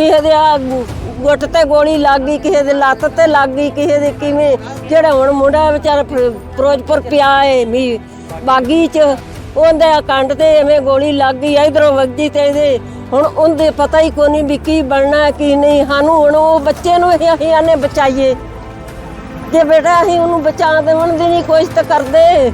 ਕਿਸੇ ਦੇ ਆ ਗੁੱਟ ਤੇ ਗੋਲੀ ਲੱਗ ਗਈ, ਕਿਸੇ ਦੇ ਲੱਤ ਤੇ ਲੱਗ ਗਈ, ਕਿਸੇ ਦੇ ਕਿਵੇਂ? ਜਿਹੜਾ ਹੁਣ ਮੁੰਡਾ ਵਿਚਾਰਾ ਫਿਰੋਜ਼ਪੁਰ ਪਿਆ ਏ ਮੀ ਬਾਗੀ ਚ, ਉਹਦੇ ਕੰਡ ਤੇ ਐਵੇਂ ਗੋਲੀ ਲੱਗ ਗਈ, ਇਧਰੋਂ ਵੱਜੀ ਤੇ ਇਹਦੇ, ਹੁਣ ਉਹਦੇ ਪਤਾ ਹੀ ਕੋਈ ਨਹੀਂ ਵੀ ਕੀ ਬਣਨਾ ਕੀ ਨਹੀਂ। ਸਾਨੂੰ ਹੁਣ ਉਹ ਬੱਚੇ ਨੂੰ ਅਸੀਂ ਅਸੀਂ ਆਨੇ ਬਚਾਈਏ। ਜੇ ਬੇਟਾ ਅਸੀਂ ਉਹਨੂੰ ਬਚਾ ਦੇਵਣ ਦੀ ਨਹੀਂ ਕੋਸ਼ਿਸ਼ ਤਾਂ ਕਰਦੇ।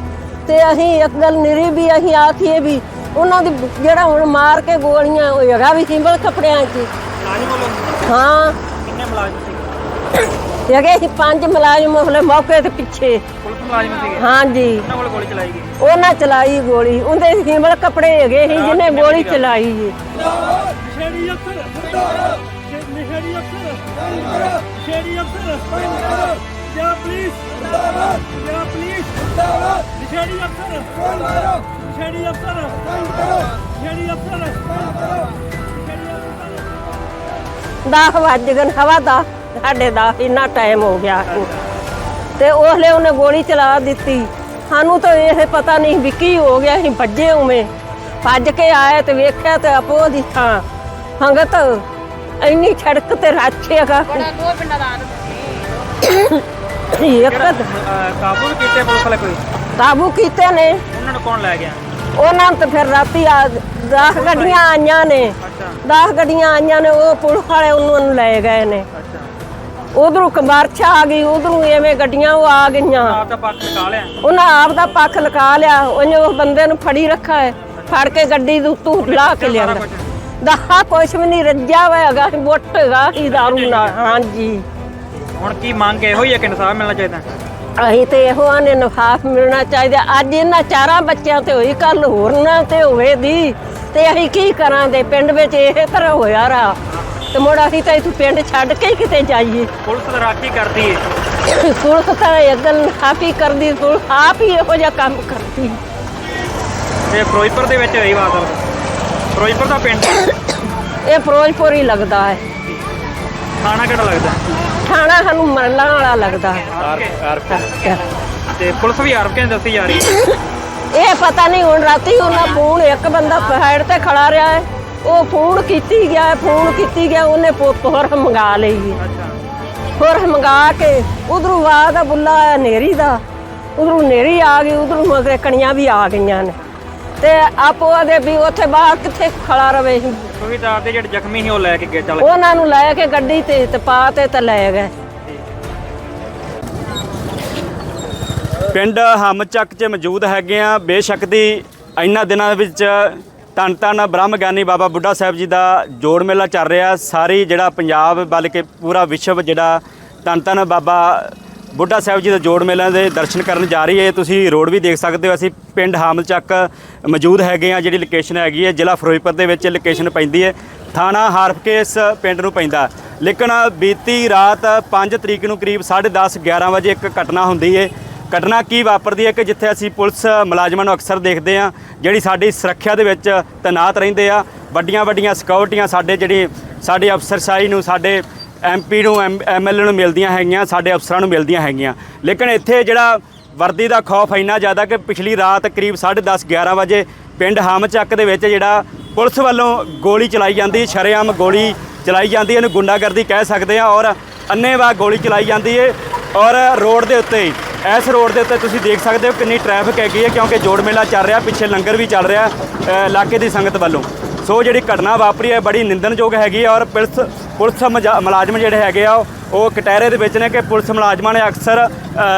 ਤੇ ਅਸੀਂ ਇੱਕ ਗੱਲ ਨਿਰੀ ਵੀ ਅਸੀਂ ਆਖੀਏ ਵੀ ਉਹਨਾਂ ਦੀ ਜਿਹੜਾ ਹੁਣ ਮਾਰ ਕੇ ਗੋਲੀਆਂ, ਉਹ ਹੈਗਾ ਵੀ ਸਿੰਬਲ ਕੱਪੜਿਆਂ 'ਚ। ਮੁਲਾਜ਼ਮ ਵੱਲੋਂ ਹਾਂ ਕਿੰਨੇ ਮੁਲਾਜ਼ਮ ਸੀ ਹੈਗੇ ਸੀ ਪੰਜ ਮੁਲਾਜ਼ਮ ਉਹਲੇ ਮੌਕੇ ਤੇ ਪਿੱਛੇ ਪੁਲਿਸ ਮੁਲਾਜ਼ਮ ਸੀਗੇ ਹਾਂਜੀ ਉਹਨਾਂ ਕੋਲ ਗੋਲੀ ਚਲਾਈ ਗਈ ਉਹਨਾਂ ਚਲਾਈ ਗੋਲੀ ਉਹਦੇ ਸਿੰਬਲ ਕੱਪੜੇ ਹੈਗੇ ਸੀ ਜਿਹਨੇ ਗੋਲੀ ਚਲਾਈ ਜੀ ਨਸ਼ੇੜੀ ਅਫਸਰ ਨਸ਼ੇੜੀ ਅਫਸਰ ਨਸ਼ੇੜੀ ਅਫਸਰ ਜਾ ਪੁਲਿਸ ਜਾ ਪੁਲਿਸ ਨਸ਼ੇੜੀ ਅਫਸਰ ਨਸ਼ੇੜੀ ਅਫਸਰ ਨਸ਼ੇੜੀ ਅਫਸਰ ਦਸ ਵੱਜ ਗਏ ਹਵਾ ਦਾ ਸਾਡੇ ਦਾ ਇੰਨਾ ਟਾਈਮ ਹੋ ਗਿਆ ਤੇ ਉਹਲੇ ਉਹਨੇ ਗੋਲੀ ਚਲਾ ਦਿੱਤੀ। ਸਾਨੂੰ ਤਾਂ ਇਹ ਪਤਾ ਨਹੀਂ ਵੀ ਕੀ ਹੋ ਗਿਆ ਅਸੀਂ ਭੱਜੇ ਉਵੇਂ। ਭੱਜ ਕੇ ਆਏ ਤੇ ਵੇਖਿਆ ਤੇ ਆਪੋ ਦੀ ਥਾਂ। ਹੰਗਤ ਇੰਨੀ ਛੜਕ ਤੇ ਰਾਛੇਗਾ ਇੱਕ ਕਾਬੂ ਕੀਤੇ ਪੁਲਿਸ ਵਾਲੇ ਕੋਈ? ਕਾਬੂ ਕੀਤੇ ਨੇ। ਉਹਨਾਂ ਨੂੰ ਕੌਣ ਲੈ ਗਿਆ? ਉਹਨਾਂ ਨੂੰ ਤੇ ਫਿਰ ਰਾਤੀ ਆ 10 ਗੱਡੀਆਂ ਆਈਆਂ ਨੇ। ਅੱਛਾ 10 ਗੱਡੀਆਂ ਆਈਆਂ ਨੇ ਉਹ ਪੁਲਿਸ ਵਾਲੇ ਉਹਨਾਂ ਨੂੰ ਲੈ ਗਏ ਨੇ। ਉਧਰੋਂ ਕਮਾਰਛਾ ਆ ਗਈ ਉਧਰੋਂ ਐਵੇਂ ਗੱਡੀਆਂ ਉਹ ਆ ਗਈਆਂ। ਆਪ ਦਾ ਪੱਖ ਲਿਆ। ਉਹਨਾਂ ਆਪ ਦਾ ਪੱਖ ਲਕਾ ਲਿਆ। ਉਹਨੇ ਉਸ ਬੰਦੇ ਨੂੰ ਫੜੀ ਰੱਖਾ ਹੈ ਫੜ ਕੇ ਗੱਡੀ ਦੇ ਉੱਤੋਂ ਲਾ ਕੇ ਲਿਆਂਦਾ। ਦਹਾ ਕੁਛ ਵੀ ਨਹੀਂ ਰੱਜਿਆ ਹੈਗਾ ਬੁੱਟ ਹੈਗਾ ਹੀ ਦਾਰੂ ਨਾਲ। ਹਾਂਜੀ। ਹੁਣ ਕੀ ਮੰਗ ਇਹੋ ਹੀ ਹੈ ਕਿ ਇਨਸਾਫ ਮਿਲਣਾ ਚਾਹੀਦਾ? ਅਸੀਂ ਤੇ ਇਹੋ ਆਨੇ ਨਫਾਫ ਮਿਲਣਾ ਚਾਹੀਦਾ। ਅੱਜ ਇਹਨਾਂ ਚਾਰਾਂ ਬੱਚਿਆਂ ਤੇ ਹੋਈ ਕੱਲ ਹੋਰ ਨਾ ਤੇ ਹੋਵੇ ਦੀ। ਤੇ ਅਸੀਂ ਕੀ ਕਰਾਂਗੇ? ਪਿੰਡ ਵਿੱਚ ਇਹ ਤਰ੍ਹਾਂ ਹੋਇਆ ਰਾ। ਤੇ ਮੁੜ ਅਸੀਂ ਤਾਂ ਇਥੋਂ ਪਿੰਡ ਛੱਡ ਕੇ ਹੀ ਕਿਤੇ ਜਾਈਏ। ਪੁਲਿਸ ਤਾਂ ਰਾਖੀ ਕਰਦੀ ਹੈ ਸੁਲਖ ਤਾਂ ਇਹ ਗੱਲ ਆਪ ਹੀ ਕਰਦੀ ਸੁਲਖ ਆਪ ਹੀ ਇਹੋ ਜਿਹਾ ਕੰਮ ਕਰਦੀ। ਤੇ ਫਿਰੋਜ਼ਪੁਰ ਦੇ ਵਿੱਚ ਹੋਈ ਵਾਰਦਾਤ ਫਿਰੋਜ਼ਪੁਰ ਦਾ ਪਿੰਡ। ਇਹ ਫਿਰੋਜ਼ਪੁਰ ਹੀ ਲੱਗਦਾ ਹੈ। ਥਾਣਾ ਕਿਹੜਾ ਲੱਗਦਾ? ਥਾਣਾ ਸਾਨੂੰ ਮਰਲਾਂ ਵਾਲਾ ਲੱਗਦਾ। ਤੇ ਪੁਲਿਸ ਵੀ ਆਰਪ ਕੇ ਦੱਸੀ ਜਾ ਰਹੀ ਹੈ। ਇਹ ਪਤਾ ਨਹੀਂ ਹੁਣ ਰਾਤੀ ਉਹਨਾਂ ਫੋਨ ਇੱਕ ਬੰਦਾ ਸਾਈਡ ਤੇ ਖੜਾ ਰਿਹਾ ਹੈ। ਉਹ ਫੋਨ ਕੀਤੀ ਗਿਆ ਫੋਨ ਕੀਤੀ ਗਿਆ ਉਹਨੇ ਪੁੱਤ ਹੋਰ ਮੰਗਾ ਲਈ। ਹੈ। ਅੱਛਾ। ਹੋਰ ਮੰਗਾ ਕੇ ਉਧਰੋਂ ਆ ਦਾ ਬੁੱਲਾ ਆਇਆ ਨੇਰੀ ਦਾ। ਉਧਰੋਂ ਨੇਰੀ ਆ ਗਈ ਉਧਰੋਂ ਮਗਰੇ ਕਣੀਆਂ ਵੀ ਆ ਗਈਆਂ ਨੇ। ਤੇ ਆਪੋ ਆਦੇ ਵੀ ਉੱਥੇ ਬਾਹਰ ਕਿੱਥੇ ਖੜਾ ਰਵੇ ਤੁਸੀਂ ਤਾਂ ਆਪਦੇ ਜਿਹੜੇ ਜ਼ਖਮੀ ਸੀ ਉਹ ਲੈ ਕੇ ਗਏ ਚੱਲ ਉਹਨਾਂ ਨੂੰ ਲੈ ਕੇ ਗੱਡੀ ਤੇ ਤੇ ਪਾ ਤੇ ਤੇ ਲੈ ਗਏ। ਪਿੰਡ ਹਮਚੱਕ 'ਚ ਮੌਜੂਦ ਹੈਗੇ ਆ। ਬੇਸ਼ੱਕ ਦੀ ਇਹਨਾਂ ਦਿਨਾਂ ਵਿੱਚ ਧੰਨ ਧੰਨ ਬ੍ਰਹਮ ਗਿਆਨੀ ਬਾਬਾ ਬੁੱਢਾ ਸਾਹਿਬ ਜੀ ਦਾ ਜੋੜ ਮੇਲਾ ਚੱਲ ਰਿਹਾ। ਸਾਰੀ ਜਿਹੜਾ ਪੰਜਾਬ ਬਲਕਿ ਪੂਰਾ ਵਿਸ਼ਵ ਜਿਹੜਾ ਧੰਨ ਧੰਨ ਬਾਬਾ ਬੁੱਢਾ ਸਾਹਿਬ ਜੀ ਦੇ ਜੋੜ ਮੇਲਿਆਂ ਦੇ ਦਰਸ਼ਨ ਕਰਨ ਜਾ ਰਹੀ ਹੈ। ਤੁਸੀਂ ਰੋਡ ਵੀ ਦੇਖ ਸਕਦੇ ਹੋ। ਅਸੀਂ ਪਿੰਡ ਹਾਮਲਚੱਕ ਮੌਜੂਦ ਹੈਗੇ ਆ ਜਿਹੜੀ ਲੋਕੇਸ਼ਨ ਹੈਗੀ ਹੈ, ਜ਼ਿਲ੍ਹਾ ਫਿਰੋਜ਼ਪੁਰ ਦੇ ਵਿੱਚ ਲੋਕੇਸ਼ਨ ਪੈਂਦੀ ਹੈ। ਥਾਣਾ ਹਾਰਫਕੇ ਇਸ ਪਿੰਡ ਨੂੰ ਪੈਂਦਾ। ਲੇਕਿਨ ਬੀਤੀ ਰਾਤ 5 ਤਰੀਕ ਨੂੰ ਕਰੀਬ 10:30 11 ਵਜੇ ਇੱਕ ਘਟਨਾ ਹੁੰਦੀ ਹੈ। ਘਟਨਾ ਕੀ ਵਾਪਰਦੀ ਹੈ ਕਿ ਜਿੱਥੇ ਅਸੀਂ ਪੁਲਿਸ ਮੁਲਾਜ਼ਮਾਂ ਨੂੰ ਅਕਸਰ ਦੇਖਦੇ ਆ ਜਿਹੜੀ ਸਾਡੀ ਸੁਰੱਖਿਆ ਦੇ ਵਿੱਚ ਤੈਨਾਤ ਰਹਿੰਦੇ ਆ। ਵੱਡੀਆਂ ਵੱਡੀਆਂ ਸਿਕਿਉਰਟੀਆਂ ਸਾਡੇ ਜਿਹੜੀ, ਸਾਡੇ ਅਫਸਰਸ਼ਾਹੀ ਨੂੰ, ਸਾਡੇ ਐਮਪੀ ਨੂੰ ਐਮਐਲਏ ਨੂੰ ਮਿਲਦੀਆਂ ਹੈਗੀਆਂ, ਸਾਡੇ ਅਫਸਰਾਂ ਨੂੰ ਮਿਲਦੀਆਂ ਹੈਗੀਆਂ। ਲੇਕਿਨ ਇੱਥੇ ਜਿਹੜਾ ਵਰਦੀ ਦਾ ਖੌਫ ਇੰਨਾ ਜ਼ਿਆਦਾ ਕਿ ਪਿਛਲੀ ਰਾਤ ਕਰੀਬ 10:30 11 ਵਜੇ ਪਿੰਡ ਹਾਮਚੱਕ ਦੇ ਵਿੱਚ ਜਿਹੜਾ ਪੁਲਿਸ ਵੱਲੋਂ ਗੋਲੀ ਚਲਾਈ ਜਾਂਦੀ, ਸ਼ਰੇਆਮ ਗੋਲੀ ਚਲਾਈ ਜਾਂਦੀ, ਇਹਨੂੰ ਗੁੰਡਾਗਰਦੀ ਕਹਿ ਸਕਦੇ ਆ ਔਰ ਅੰਨੇਵਾਹ ਗੋਲੀ ਚਲਾਈ ਜਾਂਦੀ ਹੈ ਔਰ ਰੋਡ ਦੇ ਉੱਤੇ, ਇਸ ਰੋਡ ਦੇ ਉੱਤੇ ਤੁਸੀਂ ਦੇਖ ਸਕਦੇ ਹੋ ਕਿੰਨੀ ਟ੍ਰੈਫਿਕ ਹੈਗੀ ਹੈ ਕਿਉਂਕਿ ਜੋੜ ਮੇਲਾ ਚੱਲ ਰਿਹਾ, ਪਿੱਛੇ ਲੰਗਰ ਵੀ ਚੱਲ ਰਿਹਾ ਇਲਾਕੇ ਦੀ ਸੰਗਤ ਵੱਲੋਂ। ਸੋ ਜਿਹੜੀ ਘਟਨਾ ਵਾਪਰੀ ਹੈ, ਬੜੀ ਨਿੰਦਣਯੋਗ ਹੈਗੀ ਹੈ, ਔਰ ਪੁਲਿਸ ਪੁਲਿਸ ਮਜਾ- ਮੁਲਾਜ਼ਮ ਜਿਹੜੇ ਹੈਗੇ ਆ ਉਹ ਕਟਹਿਰੇ ਦੇ ਵਿੱਚ ਨੇ ਕਿ ਪੁਲਿਸ ਮੁਲਾਜ਼ਮਾਂ ਨੇ ਅਕਸਰ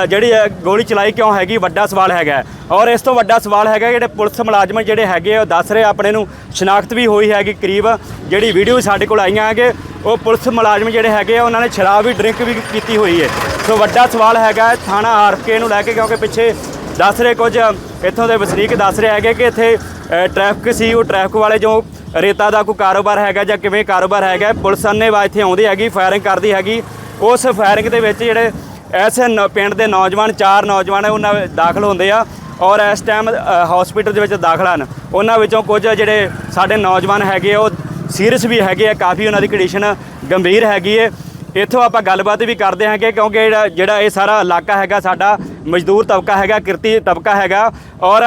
ਜਿਹੜੀ ਗੋਲੀ ਚਲਾਈ ਕਿਉਂ ਹੈਗੀ ਵੱਡਾ ਸਵਾਲ ਹੈਗਾ। ਔਰ ਇਸ ਤੋਂ ਵੱਡਾ ਸਵਾਲ ਹੈਗਾ ਜਿਹੜੇ ਪੁਲਿਸ ਮੁਲਾਜ਼ਮ ਜਿਹੜੇ ਹੈਗੇ ਆ ਉਹ ਦੱਸ ਰਹੇ ਆਪਣੇ ਨੂੰ ਸ਼ਨਾਖਤ ਵੀ ਹੋਈ ਹੈਗੀ ਕਰੀਬ ਜਿਹੜੀ ਵੀਡੀਓ ਸਾਡੇ ਕੋਲ ਆਈਆਂ ਹੈਗੇ ਉਹ ਪੁਲਿਸ ਮੁਲਾਜ਼ਮ ਜਿਹੜੇ ਹੈਗੇ ਆ ਉਹਨਾਂ ਨੇ ਸ਼ਰਾਬ ਵੀ ਡਰਿੰਕ ਵੀ ਕੀਤੀ ਹੋਈ ਹੈ ਸੋ ਵੱਡਾ ਸਵਾਲ ਹੈਗਾ ਹੈ ਥਾਣਾ ਆਰਕੇ ਨੂੰ ਲੈ ਕੇ ਕਿਉਂਕਿ ਪਿੱਛੇ ਦੱਸ ਰਹੇ ਕੁਝ ਇੱਥੋਂ ਦੇ ਵਸਨੀਕ ਦੱਸ ਰਹੇ ਹੈਗੇ ਕਿ ਇੱਥੇ ਅ, ਟ੍ਰੈਫਿਕ ਸੀ ਉਹ ਟ੍ਰੈਫਿਕ ਵਾਲੇ ਜੋ ਰੇਤਾ ਦਾ ਕੋਈ ਕਾਰੋਬਾਰ ਹੈਗਾ ਜਾਂ ਕਿਵੇਂ ਕਾਰੋਬਾਰ ਹੈਗਾ ਪੁਲਿਸ ਅੰਨੇਵਾਹ ਇੱਥੇ ਆਉਂਦੀ ਹੈਗੀ ਫਾਇਰਿੰਗ ਕਰਦੀ ਹੈਗੀ। ਉਸ ਫਾਇਰਿੰਗ ਦੇ ਵਿੱਚ ਜਿਹੜੇ ਐਸੇ ਨ- ਪਿੰਡ ਦੇ ਨੌਜਵਾਨ ਚਾਰ ਨੌਜਵਾਨ ਉਹਨਾਂ ਦਾਖਲ ਹੁੰਦੇ ਆ ਔਰ ਇਸ ਟਾਈਮ ਹਸਪੀਟਲ ਦੇ ਵਿੱਚ ਦਾਖਲ ਹਨ। ਉਹਨਾਂ ਵਿੱਚੋਂ ਕੁਝ ਜਿਹੜੇ ਸਾਡੇ ਨੌਜਵਾਨ ਹੈਗੇ ਆ, ਉਹ ਸੀਰੀਅਸ ਵੀ ਹੈਗੇ ਆ ਕਾਫੀ ਉਹਨਾਂ ਦੀ ਕੰਡੀਸ਼ਨ ਗੰਭੀਰ ਹੈਗੀ ਹੈ ਇੱਥੋਂ ਆਪਾਂ ਗੱਲਬਾਤ ਵੀ ਕਰਦੇ ਹਾਂਗੇ ਕਿਉਂਕਿ ਜਿਹੜਾ ਇਹ ਸਾਰਾ ਇਲਾਕਾ ਹੈਗਾ ਸਾਡਾ ਮਜ਼ਦੂਰ ਤਬਕਾ ਹੈਗਾ ਕਿਰਤੀ ਤਬਕਾ ਹੈਗਾ। ਔਰ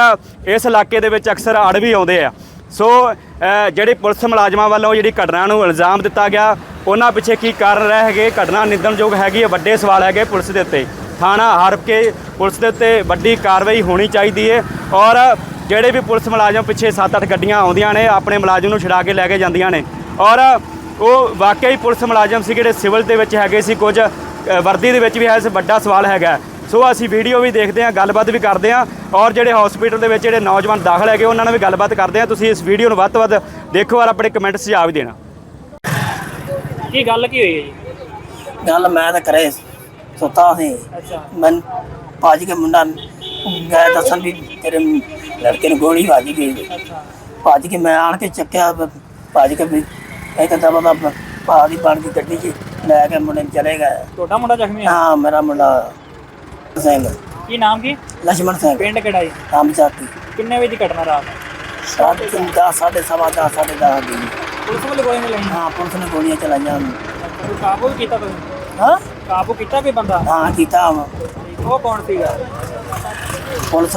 ਇਸ ਇਲਾਕੇ ਦੇ ਵਿੱਚ ਅਕਸਰ ਅੜ ਵੀ ਆਉਂਦੇ ਆ। ਸੋ ਜਿਹੜੇ ਪੁਲਿਸ ਮੁਲਾਜ਼ਮਾਂ ਵੱਲੋਂ ਜਿਹੜੀ ਘਟਨਾ ਨੂੰ ਇਲਜ਼ਾਮ ਦਿੱਤਾ ਗਿਆ, ਉਹਨਾਂ ਪਿੱਛੇ ਕੀ ਕਾਰਨ ਰਹੇ ਹੈਗੇ? ਘਟਨਾ ਨਿੰਦਣਯੋਗ ਹੈਗੀ ਹੈ, ਵੱਡੇ ਸਵਾਲ ਹੈਗੇ ਪੁਲਿਸ ਦੇ ਉੱਤੇ। ਥਾਣਾ ਹਰਪ ਕੇ ਪੁਲਿਸ ਦੇ ਉੱਤੇ ਵੱਡੀ ਕਾਰਵਾਈ ਹੋਣੀ ਚਾਹੀਦੀ ਹੈ ਔਰ ਜਿਹੜੇ ਵੀ ਪੁਲਿਸ ਮੁਲਾਜ਼ਮ ਪਿੱਛੇ 7-8 ਗੱਡੀਆਂ ਆਉਂਦੀਆਂ ਨੇ, ਆਪਣੇ ਮੁਲਾਜ਼ਮ ਨੂੰ ਛੁਡਾ ਕੇ ਲੈ ਕੇ ਜਾਂਦੀਆਂ ਨੇ। ਔਰ ਉਹ ਵਾਕਈ ਪੁਲਿਸ ਮੁਲਾਜ਼ਮ ਸੀ ਜਿਹੜੇ ਸਿਵਲ ਦੇ ਵਿੱਚ ਹੈਗੇ ਸੀ, ਕੁਝ ਵਰਦੀ ਦੇ ਵਿੱਚ ਵੀ ਹੈ ਇਸ ਵੱਡਾ ਸਵਾਲ ਹੈਗਾ। ਸੋ ਅਸੀਂ ਵੀਡੀਓ ਵੀ ਦੇਖਦੇ ਹਾਂ ਗੱਲਬਾਤ ਵੀ ਕਰਦੇ ਹਾਂ ਔਰ ਜਿਹੜੇ ਹਸਪੀਟਲ ਦੇ ਵਿੱਚ ਜਿਹੜੇ ਨੌਜਵਾਨ ਦਾਖਲ ਹੈਗੇ ਉਹਨਾਂ ਨਾਲ ਵੀ ਗੱਲਬਾਤ ਕਰਦੇ ਹਾਂ। ਤੁਸੀਂ ਇਸ ਵੀਡੀਓ ਨੂੰ ਵੱਧ ਤੋਂ ਵੱਧ ਦੇਖੋ ਔਰ ਆਪਣੇ ਕਮੈਂਟ ਸੁਝਾਅ ਵੀ ਦੇਣਾ। ਕੀ ਗੱਲ ਕੀ ਹੋਈ ਹੈ ਜੀ? ਗੱਲ ਮੈਂ ਤਾਂ ਕਰੇ ਸੁੱਤਾ ਸੀ। ਅੱਛਾ। ਮੈਂ ਭਾਜੀ ਕੇ ਮੁੰਡਾ ਗਏ ਦੱਸਣ ਵੀ ਤੇਰੇ ਲੜਕੇ ਨੂੰ ਗੋਲੀ ਵੱਜ ਗਈ। ਭੱਜ ਕੇ ਮੈਂ ਆਣ ਕੇ ਚੱਕਿਆ ਭੱਜ ਕੇ ਵੀ ਇੱਕ ਤਾਂ ਭਾ ਦੀ ਬਣ ਦੀ ਗੱਡੀ 'ਚ। ਲੈ ਕੇ ਮੁੰਡੇ ਨੂੰ ਚਲੇ ਗਏ। ਤੁਹਾਡਾ ਮੁੰਡਾ ਜ਼ਖਮੀ ਹੈ? ਹਾਂ ਮੇਰਾ ਮੁੰਡਾ ਸਿੰਘ। ਕੀ ਨਾਮ ਕੀ? ਲਛਮਣ ਸਿੰਘ। ਪਿੰਡ ਕਿਹੜਾ ਜੀ? ਕੰਮ ਚਾਤੀ। ਕਿੰਨੇ ਵਜੇ ਦੀ ਘਟਨਾ ਰਾਤ? ਸਾਢੇ 10 ਸਾਢੇ 7 10 ਸਾਢੇ 10 ਦੀ ਪੁਲਿਸ ਵੱਲੋਂ ਹਾਂ ਪੁਲਿਸ ਨੇ ਗੋਲੀਆਂ ਚਲਾਈਆਂ ਉਹਨੂੰ। ਕਾਬੂ ਕੀਤਾ ਤੁਸੀਂ? ਹਾਂ? ਕਾਬੂ ਕੀਤਾ ਕੋਈ ਬੰਦਾ? ਹਾਂ ਕੀਤਾ ਉਹ ਕੌਣ ਸੀਗਾ? ਪੁਲਿਸ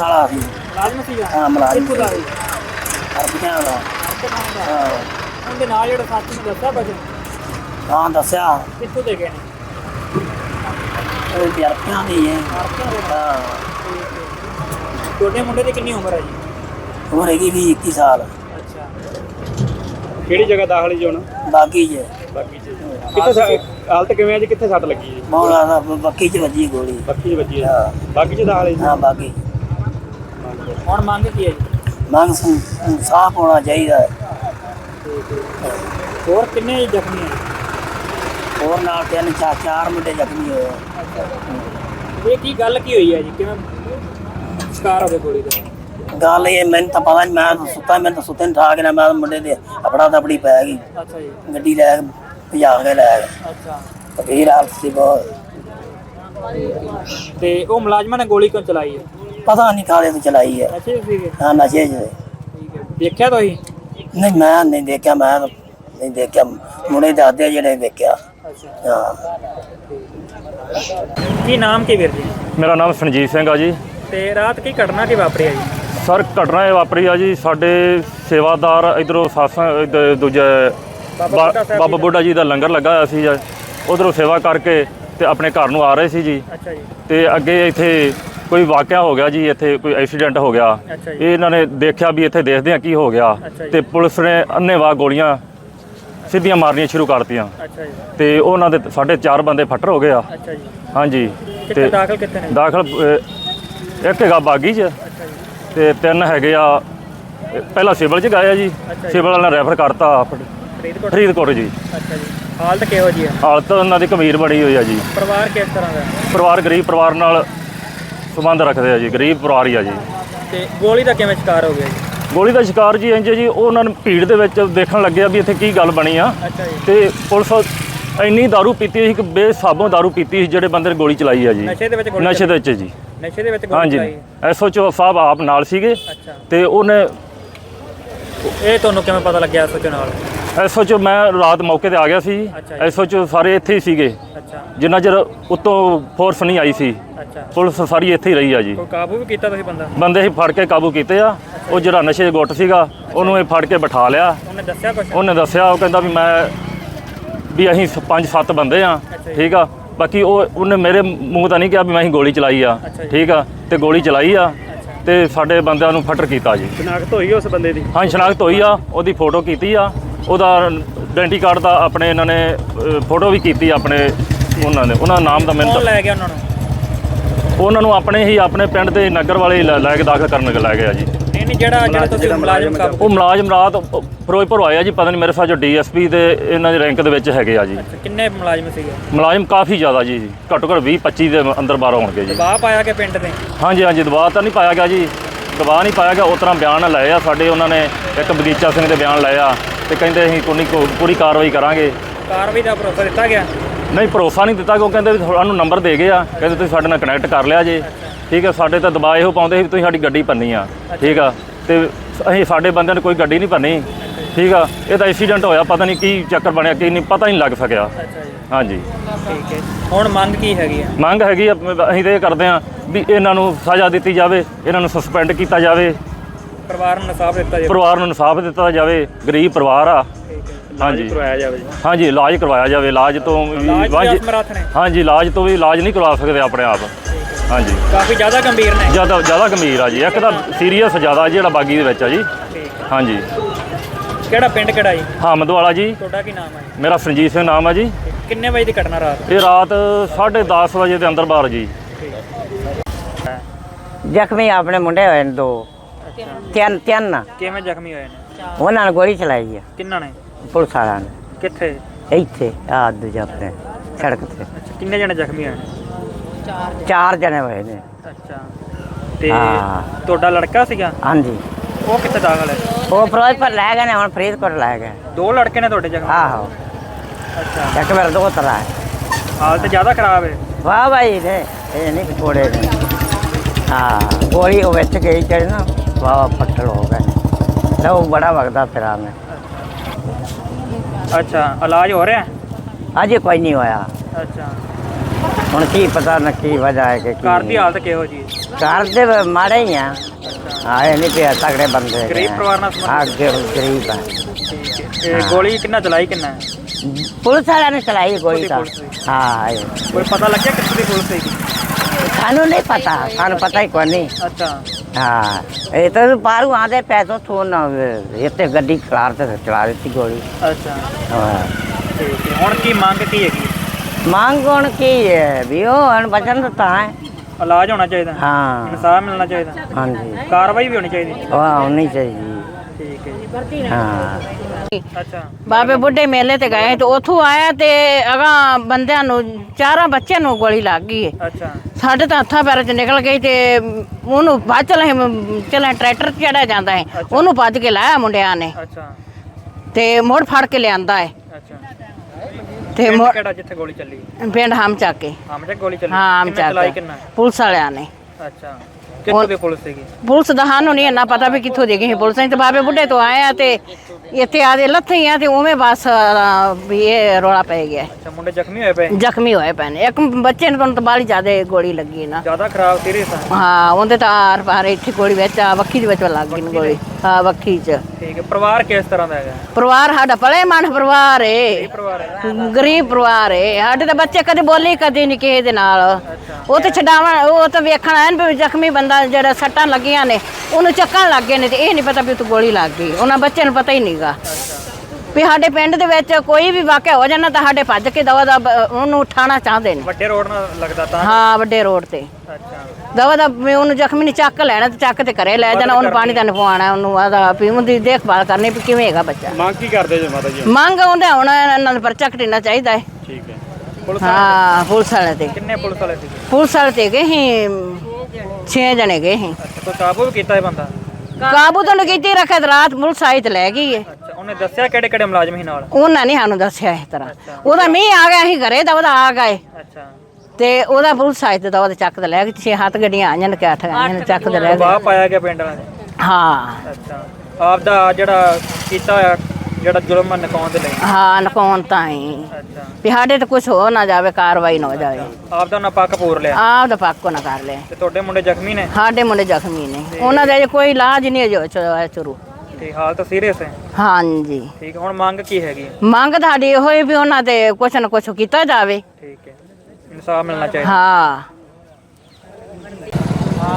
ਉਹ ਵਿਅਰਥਿਆਂ ਦੀ ਹੈ ਹਾਂ। ਤੁਹਾਡੇ ਮੁੰਡੇ ਦੀ ਕਿੰਨੀ ਉਮਰ ਹੈ ਜੀ? ਉਮਰ ਹੈਗੀ ਵੀ 21 ਸਾਲ। ਅੱਛਾ। ਕਿਹੜੀ ਜਗ੍ਹਾ ਦਾਖਲ ਜੀ ਹੁਣ? ਬਾਕੀ ਜੇ ਬਾਕੀ ਜੀ ਕਿੱਥੇ ਸੱਟ- ਹਾਲਤ ਕਿਵੇਂ ਹੈ ਜੀ? ਕਿੱਥੇ ਸੱਟ ਲੱਗੀ ਜੀ? ਬਹੁਤ ਜ਼ਿਆਦਾ ਬਾਕੀ ਚ ਵੱਜੀ ਗੋਲੀ। ਬਾਕੀ ਚ ਵੱਜੀ ਹੈ। ਹਾਂ। ਬਾਕੀ ਚ ਦਾਖਲ ਹੈ ਜੀ? ਹਾਂ ਬਾਕੀ ਹੁਣ ਮੰਗ ਕੀ ਹੈ ਜੀ? ਮੰਗ ਸੰ- ਇਨਸਾਫ ਹੋਣਾ ਚਾਹੀਦਾ ਹੈ। ਹੋਰ ਕਿੰਨੇ ਜ਼ਖਮੀ ਹੈ? ਹੋਰ ਨਾਲ ਤਿੰਨ ਚਾਰ ਚਾਰ ਮੁੰਡੇ ਜ਼ਖਮੀ ਹੋਏ ਆ। ਇਹ ਕੀ ਗੱਲ ਕੀ ਹੋਈ ਹੈ ਜੀ? ਕਿਵੇਂ ਸ਼ਿਕਾਰ ਹੋ ਗਏ ਗੋਲੀ ਦੇ ਗੱਲ ਇਹ ਮੈਨੂੰ ਤਾਂ ਪਤਾ ਨਹੀਂ ਮੈਂ ਤਾਂ ਸੁੱਤਾ ਮੈਨੂੰ ਤਾਂ ਸੁੱਤੇ ਨੂੰ ਠਾ ਕੇ ਨਾ ਮੈਂ ਤਾਂ ਮੁੰਡੇ ਦੇ ਆਪਣਾ ਤਪੜੀ ਪੈ ਗਈ। ਅੱਛਾ ਜੀ। ਗੱਡੀ ਲੈ ਕੇ ਭਜਾ ਕੇ ਲੈ ਗਏ। ਅੱਛਾ। ਫਕੀਰ ਹਾਲਤ ਸੀ ਬਹੁਤ। ਤੇ ਉਹ ਮੁਲਾਜ਼ਮਾਂ ਨੇ ਗੋਲੀ ਕਿਉਂ ਚਲਾਈ ਹੈ? ਪਤਾ ਨਹੀਂ ਕਾਲੇ ਤੋਂ ਚਲਾਈ ਹੈ। ਅੱਛੇ ਸੀਗੇ? ਹਾਂ ਨਸ਼ੇ 'ਚ ਠੀਕ ਹੈ। ਦੇਖਿਆ ਤੁਸੀਂ? ਨਹੀਂ ਮੈਂ ਨਹੀਂ ਦੇਖਿਆ ਮੈਂ ਤਾਂ ਨਹੀਂ ਦੇਖਿਆ। ਮੁੰਡੇ ਦਾਦੇ ਜਿਹੜੇ ਵੇਖਿਆ। ਅੱਛਾ ਹਾਂ ਕੀ ਨਾਮ ਕੀ ਵੀਰ ਜੀ? ਮੇਰਾ ਨਾਮ ਸੰਜੀਤ ਸਿੰਘ ਆ ਜੀ। ਤੇ ਰਾਤ ਕੀ ਘਟਨਾ ਕੀ ਵਾਪਰੀ ਹੈ ਜੀ? ਸਰ ਘਟਨਾ ਇਹ ਵਾਪਰੀ ਆ ਜੀ ਸਾਡੇ ਸੇਵਾਦਾਰ ਇਧਰੋਂ ਸਾਸਾਂ ਇੱਧ- ਦੂਜੇ ਬਾਬਾ ਬਾ- ਬੁੱਢਾ ਸਾਹਿਬ ਬਾਬਾ ਬੁੱਢਾ ਜੀ ਦਾ ਲੰਗਰ ਲੱਗਾ ਹੋਇਆ ਸੀ ਉਧਰੋਂ ਸੇਵਾ ਕਰਕੇ ਤੇ ਆਪਣੇ ਘਰ ਨੂੰ ਆ ਰਹੇ ਸੀ ਜੀ। ਅੱਛਾ ਜੀ। ਤੇ ਅੱਗੇ ਇੱਥੇ ਕੋਈ ਵਾਕਿਆ ਹੋ ਗਿਆ ਜੀ ਇੱਥੇ ਕੋਈ ਐਕਸੀਡੈਂਟ ਹੋ ਗਿਆ। ਅੱਛਾ ਜੀ। ਇਹਨਾਂ ਨੇ ਦੇਖਿਆ ਵੀ ਇੱਥੇ ਦੇਖਦੇ ਆ ਕੀ ਹੋ ਗਿਆ। ਅੱਛਾ ਜੀ। ਤੇ ਪੁਲਿਸ ਨੇ ਅੰਨੇਵਾਹ ਗੋਲੀਆਂ ਸਿੱਧੀਆਂ ਮਾਰਨੀਆਂ ਸ਼ੁਰੂ ਕਰਤੀਆਂ। ਅੱਛਾ ਜੀ। ਤੇ ਉਹਨਾਂ ਦੇ ਸਾਡੇ ਚਾਰ ਬੰਦੇ ਫੱਟਰ ਹੋ ਗਏ ਆ। ਅੱਛਾ ਜੀ। ਹਾਂਜੀ। ਕਿੱਥੇ ਦਾਖਲ ਕਿੱਥੇ ਨੇ? ਦਾਖਲ ਅਹ, ਇੱਕ ਹੈਗਾ ਬਾਗੀ 'ਚ। ਅੱਛਾ ਜੀ। ਤੇ ਤਿੰਨ ਹੈਗੇ ਆ ਪਹਿਲਾਂ ਸਿਵਲ 'ਚ ਗਏ ਆ ਜੀ। ਸਿਵਲ ਵਾਲਿਆਂ ਨੇ ਰੈਫਰ ਕਰਤਾ। ਫ- ਫਰੀਦਕੋਟ? ਫਰੀਦਕੋਟ ਜੀ। ਅੱਛਾ ਜੀ। ਹਾਲਤ ਕਿਹੋ ਜੀ ਹੈ ਹਾਲਤ ਉਹਨਾਂ ਦੀ ਗੰਭੀਰ ਬਣੀ ਹੋਈ ਆ ਜੀ। ਪਰਿਵਾਰ ਕਿਸ ਤਰ੍ਹਾਂ ਦਾ? ਹੈ? ਪਰਿਵਾਰ ਗਰੀਬ ਪਰਿਵਾਰ ਨਾਲ ਸੰਬੰਧ ਰੱਖਦੇ ਆ ਜੀ। ਗਰੀਬ ਪਰਿਵਾਰ ਹੀ ਆ ਜੀ। ਤੇ ਗੋਲੀ ਦਾ ਕਿਵੇਂ ਸ਼ਿਕਾਰ ਹੋ ਗਿਆ ਜੀ? ਗੋਲੀ ਦਾ ਸ਼ਿਕਾਰ ਜੀ ਇੰਜ ਜੀ ਉਹ ਉਹਨਾਂ ਨੂੰ ਭੀੜ ਦੇ ਵਿੱਚ ਦੇਖਣ ਲੱਗਿਆ ਵੀ ਇੱਥੇ ਕੀ ਗੱਲ ਬਣੀ ਆ ਅੱਛਾ ਜੀ ਤੇ ਪੁਲਿਸ ਇੰਨੀ दारू ਪੀਤੀ ਸੀ ਕਿ ਬੇਸਾਬੋਂ दारू ਪੀਤੀ ਸੀ ਜਿਹੜੇ ਬੰਦੇ ਨੇ ਗੋਲੀ ਚਲਾਈ ਆ ਜੀ ਨਸ਼ੇ ਦੇ ਵਿੱਚ ਗੋਲੀ ਨਸ਼ੇ ਦੇ ਵਿੱਚ ਜੀ ਨਸ਼ੇ ਦੇ ਵਿੱਚ ਗੋਲੀ ਹਾਂਜੀ ਚਲਾਈ ਐਸਓਚਓ ਸਾਹਿਬ ਆਪ ਨਾਲ ਸੀਗੇ ਅੱਛਾ ਤੇ ਉਹਨੇ ਇਹ ਤੁਹਾਨੂੰ ਕਿਵੇਂ ਪਤਾ ਲੱਗਿਆ ਸੋਚੋ ਨਾਲ? ਐਸਓਚਓ ਮੈਂ ਰਾਤ ਮੌਕੇ ਤੇ ਆ ਗਿਆ ਸੀ। ਅੱਛਾ ਜੀ। ਐਸਓਚਓ ਸਾਰੇ ਇੱਥੇ ਹੀ ਸੀਗੇ। ਅੱਛਾ। ਜਿੰਨਾ ਚਿਰ ਉੱਤੋਂ ਫੋਰਸ ਨਹੀਂ ਆਈ ਸੀ। ਅੱਛਾ। ਪੁਲਿਸ ਸਾਰੀ ਇੱਥੇ ਹੀ ਰਹੀ ਆ ਜੀ। ਕੋਈ ਕਾਬੂ ਵੀ ਕੀਤਾ ਤੁਸੀਂ ਬੰਦਾ? ਬੰਦੇ ਹੀ ਫੜ ਕੇ ਕਾਬੂ ਕੀਤੇ ਆ। ਉਹ ਜਿਹੜਾ ਨਸ਼ੇ ਦੇ ਗੁੱਟ ਸੀਗਾ ਉਹਨੂੰ ਇਹ ਫੜ ਕੇ ਬਿਠਾ ਲਿਆ। ਉਹਨੇ ਦੱਸਿਆ ਕੁਝ ਉਹਨੇ ਦੱਸਿਆ ਉਹ ਕਹਿੰਦਾ ਵੀ ਮੈਂ ਵੀ ਅਸੀਂ ਸ- ਪੰਜ ਸੱਤ ਬੰਦੇ ਆ ਅੱਛਾ ਜੀ। ਠੀਕ ਆ? ਬਾਕੀ ਉਹ ਉਹਨੇ ਮੇਰੇ ਮੂੰਹ ਤਾਂ ਨਹੀਂ ਕਿਹਾ ਵੀ ਮੈਂ ਅਸੀਂ ਗੋਲੀ ਚਲਾਈ ਆ ਅੱਛਾ ਜੀ। ਠੀਕ ਆ? ਤੇ ਗੋਲੀ ਚਲਾਈ ਆ। ਤੇ ਸਾਡੇ ਬੰਦਿਆਂ ਨੂੰ ਫਟਰ ਕੀਤਾ ਜੀ। ਸ਼ਨਾਖਤ ਹੋਈ ਉਸ ਬੰਦੇ ਦੀ? ਹਾਂ ਸ਼ਨਾਖਤ ਹੋਈ ਆ ਉਹਦੀ ਫੋਟੋ ਕੀਤੀ ਆ। ਉਹਦਾ ਆਇਡੈਂਟੀ ਕਾਰਡ ਦਾ ਆਪਣੇ ਇਹਨਾਂ ਨੇ ਫੋਟੋ ਵੀ ਕੀਤੀ ਆਪਣੇ ਉਹਨਾਂ ਨੇ। ਉਹਨਾਂ ਨਾਮ ਦਾ ਮੈਨੂੰ ਕੌਣ ਲੈ ਗਿਆ ਉਹਨਾਂ ਨੂੰ? ਉਹਨਾਂ ਨੂੰ ਆਪਣੇ ਹੀ ਆਪਣੇ ਪਿੰਡ ਦੇ ਨਗਰ ਵਾਲੇ ਲੈ ਕੇ ਦਾਖਲ ਕਰਨ ਲੈ ਗਏ ਆ ਜੀ। ਨਹੀਂ ਨਹੀਂ ਜਿਹੜਾ ਜਿਹੜਾ ਤੁਸੀਂ ਮੁਲਾਜ਼ਮ ਕਾਬੂ ਉਹ ਮੁਲਾਜ਼ਮ ਰਾਤ ਫਿਰੋਜ਼ਪੁਰ ਆਏ ਆ ਜੀ ਪਤਾ ਨਹੀਂ ਮੇਰੇ ਸਾਹ ਜੋ ਡੀਐਸਪੀ ਦੇ ਇਹਨਾਂ ਦੇ ਰੈਂਕ ਦੇ ਵਿੱਚ ਹੈਗੇ ਆ ਜੀ। ਕਿੰਨੇ ਮੁਲਾਜ਼ਮ ਸੀਗੇ? ਮੁਲਾਜ਼ਮ ਕਾਫੀ ਜ਼ਿਆਦਾ ਜੀ ਘੱਟੋ ਘੱਟ 20 25 ਦੇ ਅੰਦਰ ਬਾਹਰ ਹੋਣਗੇ ਜੀ। ਦਬਾਅ ਪਾਇਆ ਕਿ ਪਿੰਡ ਦੇ ਹਾਂਜੀ ਹਾਂਜੀ ਦਬਾਅ ਤਾਂ ਨਹੀਂ ਪਾਇਆ ਗਿਆ ਜੀ। ਦਬਾਅ ਨਹੀਂ ਪਾਇਆ ਗਿਆ ਉਸ ਤਰ੍ਹਾਂ ਬਿਆਨ ਲਏ ਆ ਸਾਡੇ ਉਹਨਾਂ ਨੇ ਇੱਕ ਬਗੀਚਾ ਸਿੰਘ ਦੇ ਬਿਆਨ ਲਏ ਆ ਤੇ ਕਹਿੰਦੇ ਅਸੀਂ ਕੋਈ ਪੂਰੀ ਕਾਰਵਾਈ ਕਰਾਂਗੇ। ਕਾਰਵਾਈ ਦਾ ਭਰੋਸਾ ਦਿੱਤਾ ਗਿਆ? ਨਹੀਂ ਭਰੋਸਾ ਨਹੀਂ ਦਿੱਤਾ ਕਿਉਂ ਕਹਿੰਦੇ ਵੀ ਤੁਹਾਨੂੰ ਨੰਬਰ ਦੇ ਗਏ ਆ ਕਹਿੰਦੇ ਤੁਸੀਂ ਸਾਡੇ ਨਾਲ ਕਨੈਕਟ ਕਰ ਲਿਆ ਜੇ। ਠੀਕ ਹੈ ਸਾਡੇ ਤਾਂ ਦਬਾਅ ਇਹੋ ਪਾਉਂਦੇ ਸੀ ਵੀ ਤੁਸੀਂ ਸਾਡੀ ਗੱਡੀ ਭੰਨੀ ਆ ਠੀਕ ਆ ਤੇ ਅਸੀਂ ਸਾਡੇ ਬੰਦਿਆਂ ਨੇ ਕੋਈ ਗੱਡੀ ਨਹੀਂ ਭੰਨੀ ਠੀਕ ਆ ਇਹ ਤਾਂ ਐਕਸੀਡੈਂਟ ਹੋਇਆ ਪਤਾ ਨਹੀਂ ਕੀ ਚੱਕਰ ਬਣਿਆ ਕੀ ਨਹੀਂ ਪਤਾ ਹੀ ਨਹੀਂ ਲੱਗ ਸਕਿਆ। ਹਾਂਜੀ। ਠੀਕ ਹੈ। ਹੁਣ ਮੰਗ ਕੀ ਹੈਗੀ ਆ? ਮੰਗ ਹੈਗੀ ਆ, ਅਸੀਂ ਤਾਂ ਇਹ ਕਰਦੇ ਆ ਵੀ ਇਹਨਾਂ ਨੂੰ ਸਜ਼ਾ ਦਿੱਤੀ ਜਾਵੇ ਇਹਨਾਂ ਨੂੰ ਸਸਪੈਂਡ ਕੀਤਾ ਜਾਵੇ। ਪਰਿਵਾਰ ਨੂੰ ਇਨਸਾਫ ਦਿੱਤਾ ਜਾਵੇ। ਪਰਿਵਾਰ ਨੂੰ ਇਨਸਾਫ ਦਿੱਤਾ ਜਾਵੇ ਗਰੀਬ ਪਰਿਵਾਰ ਆ। ਹਾਂਜੀ। ਕਰਵਾਇਆ ਜਾਵੇ। ਹਾਂਜੀ ਇਲਾਜ ਕਰਵਾਇਆ ਜਾਵੇ ਇਲਾਜ ਤੋਂ ਵੀ ਹਾਂਜੀ ਇਲਾਜ ਤੋਂ ਵੀ ਇਲਾਜ ਨਹੀਂ ਕਰਵਾ ਸਕਦੇ ਆਪਣੇ ਆਪ। ਹਾਂਜੀ। ਕਾਫੀ ਜ਼ਿਆਦਾ ਗੰਭੀਰ ਨੇ। ਜ਼ਿਆਦਾ ਜ਼ਿਆਦਾ ਗੰਭੀਰ ਆ ਜੀ। ਇੱਕ ਤਾਂ ਸੀਰੀਅਸ ਜ਼ਿਆਦਾ ਜਿਹੜਾ ਬਾਗੀ ਦੇ ਵਿੱਚ ਆ ਜੀ। ਠੀਕ ਹਾਂਜੀ। ਕਿਹੜਾ ਪਿੰਡ ਕਿਹੜਾ ਜੀ? ਹਾਮਦ ਵਾਲਾ ਜੀ। ਤੁਹਾਡਾ ਕੀ ਨਾਮ ਹੈ? ਮੇਰਾ ਸਰਜੀਤ ਸਿੰਘ ਨਾਮ ਆ ਜੀ। ਕਿੰਨੇ ਵਜੇ ਦੀ ਘਟਨਾ ਰਾਤ? ਇਹ ਰਾਤ 10:30 ਵਜੇ ਦੇ ਅੰਦਰ ਬਾਹਰ ਜੀ। ਜ਼ਖਮੀ ਆਪਣੇ ਮੁੰਡੇ ਹੋਏ ਨੇ ਦੋ। ਤਿੰਨ ਤਿੰਨ। ਕਿਵੇਂ ਜ਼ਖਮੀ ਹੋਏ ਨੇ? ਉਹਨਾਂ ਨੇ ਗੋਲੀ ਚਲਾਈ ਆ। ਕਿੰਨਾਂ ਨੇ? ਪੁਲਿਸ ਵਾਲਿਆਂ ਨੇ। ਕਿੱਥੇ? ਇੱਥੇ ਆ ਦੂਜਾ ਆਪਣੇ ਸੜਕ ਤੇ। ਕਿੰਨੇ ਜਣੇ ਜ਼ਖਮੀ ਹੋਏ ਨੇ? ਚਾਰ ਜਣੇ। ਹੋਏ ਨੇ। ਅੱਛਾ। ਤੇ ਹਾਂ। ਤੁਹਾਡਾ ਲੜਕਾ ਸੀਗਾ? ਹਾਂਜੀ। ਉਹ ਕਿੱਥੇ ਦਾਖਲ ਹੈ? ਉਹ ਫਿਰੋਜ਼ਪੁਰ ਲੈ ਗਏ ਨੇ ਹੁਣ ਫਰੀਦਕੋਟ ਲੈ ਗਏ। ਦੋ ਲੜਕੇ ਨੇ ਤੁਹਾਡੇ ਜ਼ਖਮੀ ਆਹੋ। ਅੱਛਾ। ਇੱਕ ਮੇਰਾ ਦੋ ਤਰ੍ਹਾਂ ਹੈ। ਹਾਲਤ ਜ਼ਿਆਦਾ ਖਰਾਬ ਹੈ? ਵਾਹ ਭਾਈ ਨੇ ਇਹ ਨਹੀਂ ਕਿ ਥੋੜੇ ਨੇ। ਹਾਂ ਗੋਲੀ ਉਹ ਵਿੱਚ ਗਈ ਚੜ ਨਾ ਵਾਹ ਪੱਟਲ ਹੋ ਗਏ। ਲਓ ਬੜਾ ਵਗਦਾ ਫਿਰਾਂ ਮੈਂ। ਅੱਛਾ ਇਲਾਜ ਹੋ ਰਿਹਾ? ਹੈ? ਅਜੇ ਕੋਈ ਨਹੀਂ ਹੋਇਆ। ਅੱਛਾ। ਹੁਣ ਕੀ ਪਤਾ ਨਾ ਕੀ ਵਜ੍ਹਾ ਹੈ ਕਿ ਕੀ ਘਰ ਦੀ ਹਾਲਤ ਕਿਹੋ ਜੀ ਘਰ ਦੇ ਵ- ਮਾੜੇ ਹੀ ਆ। ਹਾਂ ਇਹ ਨਹੀਂ ਪਿਆ ਤਗੜੇ ਬੰਦੇ ਹੈਗੇ ਗਰੀਬ ਆ। ਪਰਿਵਾਰ ਨਾਲ ਸੰਬੰਧਿਤ? ਹਾਂ ਗ- ਗਰੀਬ ਆ। ਠੀਕ ਹੈ। ਤੇ ਗੋਲੀ ਕਿੰਨਾ ਚਲਾਈ ਕਿੰਨਾ? ਹੈ? ਪੁਲਿਸ ਵਾਲਿਆਂ ਨੇ ਚਲਾਈ ਗੋਲੀ ਤਾਂ। ਪੁਲਿਸ ਦੀ। ਹਾਂ ਇਹ। ਕੋਈ ਪਤਾ ਲੱਗਿਆ ਕਿੱਥੇ ਦੀ ਪੁਲਿਸ ਸੀਗੀ? ਸਾਨੂੰ ਨਹੀਂ ਪਤਾ। ਸਾਨੂੰ ਪਤਾ ਹੀ ਕੋਈ ਨਹੀਂ। ਅੱਛਾ। ਹਾਂ। ਇਹ ਤਾਂ ਬਾਹਰੋਂ ਆਦੇ ਪੈਸੋਂ ਤੋਂ ਨਾ ਇੱਥੇ ਗੱਡੀ ਖਲਾਰ ਤੇ ਚਲਾ ਦਿੱਤੀ ਗੋਲੀ। ਅੱਛਾ। ਹਾਂ। ਠੀਕ ਹੈ। ਹੁਣ ਕੀ ਮੰਗ ਕੀ ਹੈਗੀ? ਮੰਗ ਹੁਣ ਕੀ ਹੈ? ਵੀ ਉਹ ਹਣ ਬਚਨ ਦਿੱਤਾ ਹੈ। ਇਲਾਜ ਹੋਣਾ ਚਾਹੀਦਾ। ਹਾਂ। ਇਨਸਾਫ ਮਿਲਣਾ ਚਾਹੀਦਾ। ਹਾਂਜੀ। ਕਾਰਵਾਈ ਵੀ ਹੋਣੀ ਚਾਹੀਦੀ। ਉਹ ਹੋਣੀ ਚਾਹੀਦੀ। ਠੀਕ ਹੈ ਜੀ। ਹਾਂ। ਅੱਛਾ। ਬਾਬੇ ਬੁੱਢੇ ਮੇਲੇ ਤੇ ਗਏ ਤੇ ਉਥੋਂ ਆਇਆ ਤੇ ਅਗਾ ਬੰਦਿਆਂ ਨੂੰ ਚਾਰਾਂ ਬੱਚਿਆਂ ਨੂੰ ਗੋਲੀ ਲੱਗ ਗਈ ਹੈ ਅੱਛਾ। ਸਾਡੇ ਤਾਂ ਹੱਥਾਂ ਪੈਰਾਂ 'ਚ ਨਿਕਲ ਗਈ ਤੇ ਉਹਨੂੰ ਭੱਜ ਚਲੇ ਚਲੇ ਟਰੈਕਟਰ ਚੜਿਆ ਜਾਂਦਾ ਹੈ ਉਹਨੂੰ ਭੱਜ ਕੇ ਲਾਇਆ ਮੁੰਡਿਆਂ ਨੇ। ਅੱਛਾ। ਤੇ ਮੋੜ ਫੜ ਕੇ ਲਿਆਂਦਾ ਹੈ ਅੱਛਾ। ਤੇ ਪਿੰਡ ਮੋੜ ਕਿਹੜਾ ਜਿੱਥੇ ਗੋਲੀ ਚੱਲੀ? ਪਿੰਡ ਹਮ ਚੱਕ ਆਮ ਚੱਕ ਗੋਲੀ ਚੱਲੀ? ਹਾਂ ਹਮ ਕਿੰਨੇ ਚਲਾਈ ਚੱਕ ਕਿੰਨਾ? ਪੁਲਿਸ ਵਾਲਿਆਂ ਨੇ। ਅੱਛਾ। ਕਿੱਥੋਂ ਦੀ ਪੁਲਿਸ ਸੀਗੀ? ਪੁਲਿਸ ਦਾ ਸਾਨੂੰ ਨਹੀਂ ਇੰਨਾ ਪਤਾ ਵੀ ਕਿੱਥੋਂ ਦੇ ਗਈ ਸੀ ਪੁਲਿਸ। ਤੇ ਬਾਬੇ ਬੁੱਢੇ ਤੋਂ ਆਇਆ ਤੇ ਇੱਥੇ ਆਦੇ ਲੱਥੇ ਆ ਤੇ ਉਵੇਂ ਬਸ ਵੀ ਇਹ ਰੋਲਾ ਪੈ ਗਿਆ। ਅੱਛਾ ਮੁੰਡੇ ਜ਼ਖਮੀ ਹੋਏ ਪਏ? ਜ਼ਖਮੀ ਹੋਏ ਪਏ ਨੇ। ਇੱਕ ਬੱਚੇ ਨੂੰ ਤਾਂ ਬਾਲੀ ਜ਼ਿਆਦਾ ਗੋਲੀ ਲੱਗੀ ਨਾ। ਜ਼ਿਆਦਾ ਖਰਾਬ ਸੀਰੀਅਸ ਆ? ਹਾਂ ਉਹਦੇ ਤਾਂ ਆਰ ਪਾਰ ਇੱਥੇ ਗੋਲੀ ਵਿੱਚ ਆ ਵੱਖੀ ਦੇ ਵਿੱਚ ਲੱਗ ਗਈ ਨੂੰ ਗੋਲੀ। ਹਾਂ ਵੱਖੀ 'ਚ। ਠੀਕ ਹੈ ਪਰਿਵਾਰ ਕਿਸ ਤਰ੍ਹਾਂ ਦਾ ਹੈਗਾ? ਪਰਿਵਾਰ ਸਾਡਾ ਭਲੇ ਮਨ ਪਰਿਵਾਰ ਏ। ਪਰਿਵਾਰ ਹੈ। ਗਰੀਬ ਪਰਿਵਾਰ ਏ। ਸਾਡੇ ਤਾਂ ਬੱਚੇ ਕਦੇ ਬੋਲੇ ਕਦੇ ਨਹੀਂ ਕਿਸੇ ਦੇ ਨਾਲ। ਉਹ ਤੇ ਛਡਾਵਣ ਉਹ ਤਾਂ ਵੇਖਣ ਆਏ ਨੇ ਵੀ ਜ਼ਖਮੀ ਬੰਦਾ ਜਿਹੜਾ ਸੱਟਾਂ ਲੱਗੀਆਂ ਨੇ ਉਹਨੂੰ ਚੱਕਣ ਲੱਗ ਗਏ ਨੇ ਤੇ ਇਹ ਨਹੀਂ ਪਤਾ ਵੀ ਉਹ ਗੋਲੀ ਲੱਗ ਗਈ। ਉਹਨਾਂ ਬੱਚਿਆਂ ਨੂੰ ਪਤਾ ਹੀ ਨਹੀਂਗਾ ਵੀ ਸਾਡੇ ਪਿੰਡ ਦੇ ਵਿੱਚ ਕੋਈ ਵੀ ਵਾਕਿਆ ਹੋ ਜਾਣਾ ਤਾਂ ਸਾਡੇ ਭੱਜ ਕੇ ਦਵਾ ਦਾ ਉਹਨੂੰ ਉਠਾਉਣਾ ਚਾਹੁੰਦੇ ਨੇ। ਵੱਡੇ ਰੋਡ ਨਾਲ ਲੱਗਦਾ ਤਾਂ? ਹਾਂ ਵੱਡੇ ਰੋਡ ਤੇ। ਅੱਛਾ। ਦਵਾ ਦਾ ਵੀ ਉਹਨੂੰ ਜ਼ਖਮੀ ਨਹੀਂ ਚੱਕ ਲੈਣਾ ਤੇ ਚੱਕ ਤੇ ਘਰੇ ਲੈ ਜਾਣਾ ਉਹਨੂੰ ਪਾਣੀ ਤਾਂ ਪਵਾਉਣਾ ਉਹਨੂੰ ਆਦਾ ਵੀ ਉਹਦੀ ਦੇਖਭਾਲ ਕਰਨੀ ਵੀ ਕਿਵੇਂ ਹੈਗਾ ਬੱਚਾ। ਮੰਗ ਕੀ ਕਰਦੇ ਜੀ ਮਾਤਾ ਜੀ? ਮੰਗ ਆਉਂਦੇ ਹੁਣ ਇਹਨਾਂ ਨੂੰ ਪਰਚਾ ਕਟਿਨਾ ਚਾਹੀਦਾ ਹੈ। ਠੀਕ ਹੈ। ਪੁਲਿਸ ਹਾਂ ਪੁਲਿਸ ਵਾਲੇ ਤੇ। ਕਿੰਨੇ ਪੁਲਿਸ ਵਾਲੇ ਸੀਗੇ? ਪੁਲਿਸ ਵਾਲੇ ਤੇ ਗਏ ਸੀ 6 ਜਣੇ ਗਏ ਸੀ। ਅੱਛਾ ਕੋਈ ਕਾਬੂ ਵੀ ਕੀਤਾ ਇਹ ਬੰਦਾ? ਕਾਬੂ ਤਾਂ ਨਹੀਂ ਕੀਤੀ ਰੱਖਿਆ ਤੇ ਰਾਤ ਪੁਲਿਸ ਆਈ ਤੇ ਲੈ ਗਈ ਅੱਛਾ। ਉਹਨੇ ਦੱਸਿਆ ਕਿਹੜੇ ਕਿਹੜੇ ਮੁਲਾਜ਼ਮ ਸੀ ਨਾਲ? ਉਹਨਾਂ ਨੇ ਸਾਨੂੰ ਦੱਸਿਆ ਇਸ ਤਰ੍ਹਾਂ। ਉਹਦਾ ਮੀਂਹ ਆ ਗਿਆ ਸੀ ਘਰੇ ਤਾਂ ਉਹਦਾ ਆ ਗਏ। ਅੱਛਾ। ਤੇ ਉਹਦਾ ਪੁਲਿਸ ਆਈ ਤੇ ਉਹਦੇ ਚੱਕ ਤੇ ਲੈ ਗਈ ਛੇ ਹੱਥ ਗੱਡੀਆਂ ਆਈਆਂ ਨੇ ਕਿ ਅੱਠ ਆਈਆਂ ਨੇ ਚੱਕ ਤੇ ਲੈ ਗਏ। ਬਾਹ ਪਾਇਆ ਗਿਆ ਪਿੰਡ ਵਾਲਿਆਂ ਨੇ? ਹਾਂ। ਅੱਛਾ। ਆਪ ਦਾ ਜਿਹੜਾ ਕੀਤਾ ਹੋਇਆ ਜਿਹੜਾ ਜ਼ੁਲਮ ਆ ਨਕਾਉਣ ਦੇ ਲਈ? ਹਾਂ ਨਕਾਉਣ ਤਾਂ ਹੀ। ਅੱਛਾ। ਵੀ ਸਾਡੇ ਤੇ ਕੁਝ ਹੋ ਨਾ ਜਾਵੇ ਕਾਰਵਾਈ ਨਾ ਹੋ ਜਾਵੇ। ਆਪ ਦਾ ਉਹਨਾਂ ਪੱਕ ਪੂਰ ਲਿਆ? ਆਪ ਦਾ ਪੱਕੋ ਨਾ ਕਰ ਲੈ ਤੇ ਤੁਹਾਡੇ ਮੁੰਡੇ ਜ਼ਖਮੀ ਨੇ? ਸਾਡੇ ਮੁੰਡੇ ਜ਼ਖਮੀ ਨੇ। ਉਹਨਾਂ ਦਾ ਅਜੇ ਕੋਈ ਇਲਾਜ ਨਹੀਂ ਅਜੇ ਹੋਇਆ ਸ਼ੁਰੂ ਤੇ ਹਾਲਤ ਸੀਰੀਅਸ ਹੈ? ਹਾਂਜੀ। ਠੀਕ ਹੈ, ਹੁਣ ਮੰਗ ਕੀ ਹੈਗੀ? ਮੰਗ ਤੁਹਾਡੀ ਇਹੋ ਹੀ ਵੀ ਉਹਨਾਂ ਤੇ ਕੁਛ ਨਾ ਕੁਛ ਕੀਤਾ ਜਾਵੇ। ਠੀਕ ਹੈ ਇਨਸਾਫ ਮਿਲਣਾ ਚਾਹੀਦਾ। ਹਾਂ।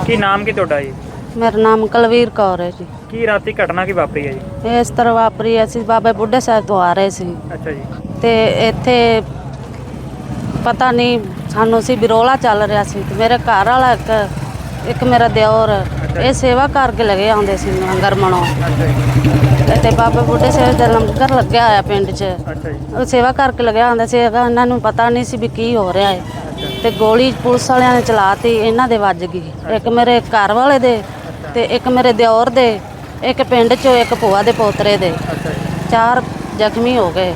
ਕੀ ਨਾਮ ਕੀ ਤੁਹਾਡਾ ਜੀ? ਮੇਰਾ ਨਾਮ ਕੁਲਵੀਰ ਕੌਰ ਹੈ ਜੀ। ਕੀ ਰਾਤੀ ਘਟਨਾ ਕੀ ਵਾਪਰੀ ਹੈ ਜੀ? ਇਸ ਤਰ੍ਹਾਂ ਵਾਪਰੀ ਅਸੀਂ ਬਾਬਾ ਬੁੱਢੇ ਸਾਹਿਬ ਤੋਂ ਆ ਰਹੇ ਸੀ। ਅੱਛਾ ਜੀ। ਤੇ ਇੱਥੇ ਪਤਾ ਨਹੀਂ ਸਾਨੂੰ ਸੀ ਬਿਰੋਲਾ ਚੱਲ ਰਿਹਾ ਸੀ ਤੇ ਮੇਰੇ ਘਰ ਵਾਲਾ ਇੱਕ ਇੱਕ ਮੇਰਾ ਦਿਓਰ ਇਹ ਸੇਵਾ ਕਰਕੇ ਲਗੇ ਆਉਂਦੇ ਸੀ ਲੰਗਰ ਜੀ ਤੇ ਬਾਬਾ ਬੁੱਢੇ ਸਾਹਿਬ ਦਾ ਲੰਗਰ ਲੱਗਿਆ ਹੋਇਆ ਪਿੰਡ 'ਚ। ਉਹ ਸੇਵਾ ਕਰਕੇ ਲੱਗਿਆ ਹੁੰਦਾ ਸੀ। ਇਹਨਾਂ ਨੂੰ ਪਤਾ ਨਹੀਂ ਸੀ ਵੀ ਕੀ ਹੋ ਰਿਹਾ ਹੈ। ਤੇ ਗੋਲੀ ਪੁਲਿਸ ਵਾਲਿਆਂ ਨੇ ਚਲਾਤੀ ਇਹਨਾਂ ਦੇ ਵੱਜ ਗਈ। ਇੱਕ ਮੇਰੇ ਘਰ ਵਾਲੇ ਦੇ ਤੇ ਇੱਕ ਮੇਰੇ ਦਿਓਰ ਦੇ ਇੱਕ ਪਿੰਡ 'ਚੋਂ ਇੱਕ ਭੂਆ ਦੇ ਪੋਤਰੇ ਦੇ। ਚਾਰ ਜ਼ਖਮੀ ਹੋ ਗਏ।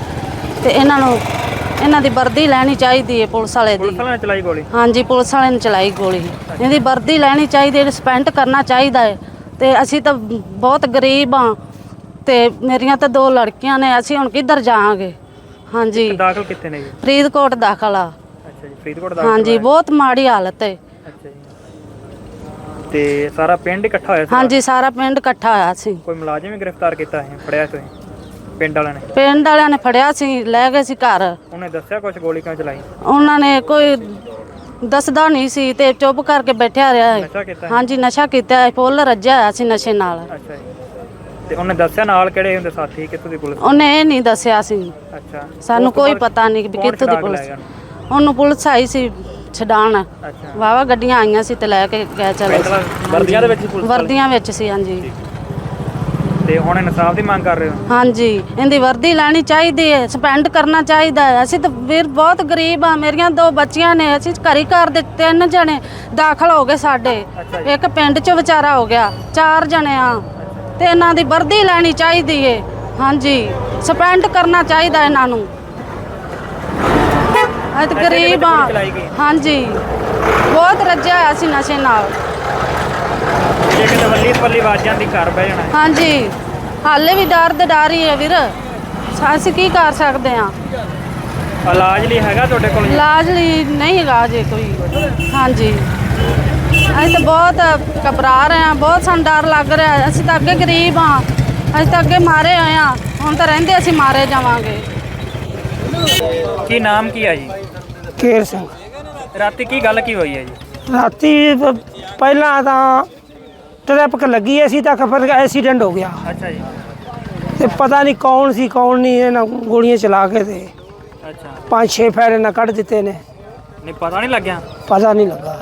ਤੇ ਇਹਨਾਂ ਨੂੰ ਇਹਨਾਂ ਦੀ ਵਰਦੀ ਲੈਣੀ ਚਾਹੀਦੀ ਹੈ ਪੁਲਿਸ ਵਾਲੇ ਦੀ। ਪੁਲਿਸ ਵਾਲਿਆਂ ਨੇ ਚਲਾਈ ਗੋਲੀ? ਹਾਂਜੀ ਪੁਲਿਸ ਵਾਲਿਆਂ ਨੇ ਚਲਾਈ ਗੋਲੀ। ਇਹਦੀ ਵਰਦੀ ਲੈਣੀ ਚਾਹੀਦੀ ਹੈ ਰਿਸਪੈਂਡ ਕਰਨਾ ਚਾਹੀਦਾ ਹੈ। ਤੇ ਅਸੀਂ ਤਾਂ ਬਹੁਤ ਗਰੀਬ ਆ ਤੇ ਮੇਰੀਆਂ ਤਾਂ ਦੋ ਲੜਕੀਆਂ ਨੇ ਅਸੀਂ ਹੁਣ ਕਿੱਧਰ ਜਾਵਾਂਗੇ? ਹਾਂਜੀ। ਦਾਖਲ ਕਿੱਥੇ ਨੇ ਜੀ? ਫਰੀਦਕੋਟ ਦਾਖਲ ਆ। ਅੱਛਾ ਜੀ ਫਰੀਦਕੋਟ ਦਾ ਹਾਂਜੀ ਬਹੁਤ ਮਾੜੀ ਹਾਲਤ ਹੈ। ਅੱਛਾ ਜੀ। ਤੇ ਸਾਰਾ ਪਿੰਡ ਇਕੱਠਾ ਹੋਇਆ ਸੀ? ਹਾਂਜੀ ਸਾਰਾ ਪਿੰਡ ਇਕੱਠਾ ਹੋਇਆ ਸੀ। ਕੋਈ ਮੁਲਾਜ਼ਮ ਵੀ ਗ੍ਰਿਫਤਾਰ ਕੀਤਾ ਹੈ? ਫੜਿਆ ਤੁਸੀਂ ਪਿੰਡ ਵਾਲਿਆਂ ਨੇ? ਪਿੰਡ ਵਾਲਿਆਂ ਨੇ ਫੜਿਆ ਸੀ ਲੈ ਗਏ ਸੀ ਘਰ। ਉਹਨੇ ਦੱਸਿਆ ਕੁਝ ਗੋਲੀ ਕਿਉਂ ਚਲਾਈ? ਉਹਨਾਂ ਨੇ ਕੋਈ ਦੱਸਦਾ ਨਹੀਂ ਸੀ ਤੇ ਚੁੱਪ ਕਰਕੇ ਬੈਠਿਆ ਰਿਹਾ ਨਸ਼ਾ ਹੈ? ਹਾਂਜੀ ਨਸ਼ਾ ਕੀਤਾ ਹੈ ਫੁੱਲ ਰੱਜਿਆ ਹੋਇਆ ਸੀ ਨਸ਼ੇ ਨਾਲ। ਅੱਛਾ ਜੀ। ਤੇ ਉਹਨੇ ਦੱਸਿਆ ਨਾਲ ਕਿਹੜੇ ਹੁੰਦੇ ਸਾਥੀ? ਕਿੱਥੋਂ ਦੀ ਪੁਲਿਸ? ਉਹਨੇ ਇਹ ਨਹੀਂ ਦੱਸਿਆ ਸੀ। ਅੱਛਾ। ਸਾਨੂੰ ਉਸ ਤੋਂ ਕੋਈ ਬਾਅਦ ਪਤਾ ਨਹੀਂ ਵੀ ਕੌਣ ਕਿੱਥੋਂ ਦੀ ਛੁਡਾ ਕੇ ਪੁਲਿਸ ਲੈ ਗਿਆ? ਉਹਨੂੰ? ਪੁਲਿਸ ਆਈ ਸੀ ਛਡਾਣ ਅੱਛਾ। ਵਾਵਾ ਗੱਡੀਆਂ ਆਈਆਂ ਸੀ ਤੇ ਲੈ ਕੇ ਗਏ ਚਲੇ ਵਰਦੀਆਂ ਦੇ ਵਿੱਚ ਹੀ ਪੁਲਿਸ ਵਾਲੇ? ਵਰਦੀਆਂ ਵਿੱਚ ਸੀ ਹਾਂਜੀ। ਤੇ ਹੁਣ ਇਨਸਾਫ ਦੀ ਮੰਗ ਕਰ ਰਹੇ ਹੋ? ਹਾਂਜੀ ਇਹਦੀ ਵਰਦੀ ਲੈਣੀ ਚਾਹੀਦੀ ਹੈ ਸਪੈਂਡ ਕਰਨਾ ਚਾਹੀਦਾ ਹੈ। ਅਸੀਂ ਤਾਂ ਵੀਰ ਬਹੁਤ ਗਰੀਬ ਆ ਮੇਰੀਆਂ ਦੋ ਬੱਚੀਆਂ ਨੇ ਅਸੀਂ ਘਰੀ ਘਰ ਦੇ ਤਿੰਨ ਜਣੇ ਦਾਖਲ ਹੋ ਗਏ ਸਾਡੇ। ਇੱਕ ਪਿੰਡ 'ਚ ਵਿਚਾਰਾ ਹੋ ਗਿਆ ਚਾਰ ਜਣੇ ਆ ਤੇ ਇਹਨਾਂ ਦੀ ਵਰਦੀ ਲੈਣੀ ਚਾਹੀਦੀ ਹੈ ਹਾਂਜੀ ਸਪੈਂਡ ਕਰਨਾ ਚਾਹੀਦਾ ਇਹਨਾਂ ਨੂੰ। ਅਸੀਂ ਤਾਂ ਗਰੀਬ ਆ। ਹਾਂਜੀ ਬਹੁਤ ਰੱਜਿਆ ਹੋਇਆ ਸੀ ਨਸ਼ੇ ਨਾਲ। ਜੇ ਕਿਤੇ ਵੱਲੀ ਪੱਲੀ ਵੱਜ ਜਾਂਦੀ ਘਰ ਬਹਿ ਜਾਣਾ। ਹਾਂਜੀ। ਹਾਲੇ ਵੀ ਡਰ ਦੇ ਡਰ ਹੀ ਹੈ ਵੀਰ। ਅਸੀਂ ਕੀ ਕਰ ਸਕਦੇ ਆ? ਇਲਾਜ ਲਈ ਹੈਗਾ ਤੁਹਾਡੇ ਕੋਲ? ਇਲਾਜ ਲਈ ਨਹੀਂ ਹੈਗਾ ਜੇ ਕੋਈ। ਹਾਂਜੀ। ਅਸੀਂ ਤਾਂ ਬਹੁਤ ਘਬਰਾ ਰਹੇ ਆ। ਬਹੁਤ ਸਾਨੂੰ ਡਰ ਲੱਗ ਰਿਹਾ। ਅਸੀਂ ਤਾਂ ਅੱਗੇ ਗਰੀਬ ਆ ਅਸੀਂ ਤਾਂ ਅੱਗੇ ਮਾਰੇ ਹੋਏ ਆ। ਹੁਣ ਤਾਂ ਰਹਿੰਦੇ ਅਸੀਂ ਮਾਰੇ ਜਾਵਾਂਗੇ। ਕੀ ਨਾਮ ਕੀ ਹੈ ਜੀ? ਕੇਰ ਸਿੰਘ। ਰਾਤੀ ਕੀ ਗੱਲ ਕੀ ਹੋਈ ਹੈ ਜੀ? ਰਾਤੀ ਪ- ਪਹਿਲਾਂ ਤਾਂ ਟ੍ਰੈਫਿਕ ਲੱਗੀ ਐ ਸੀ ਤਾਂ ਫਿਰ ਐਕਸੀਡੈਂਟ ਹੋ ਗਿਆ। ਅੱਛਾ ਜੀ। ਤੇ ਪਤਾ ਨਹੀਂ ਕੌਣ ਸੀ ਕੌਣ ਨਹੀਂ ਇਹਨਾਂ ਗੋਲੀਆਂ ਚਲਾ ਕੇ ਤੇ ਅੱਛਾ। ਪੰਜ ਛੇ ਫੈਰ ਇਹਨਾਂ ਕੱਢ ਦਿੱਤੇ ਨੇ। ਨਹੀਂ ਪਤਾ ਨਹੀਂ ਲੱਗਿਆ? ਪਤਾ ਨਹੀਂ ਲੱਗਾ।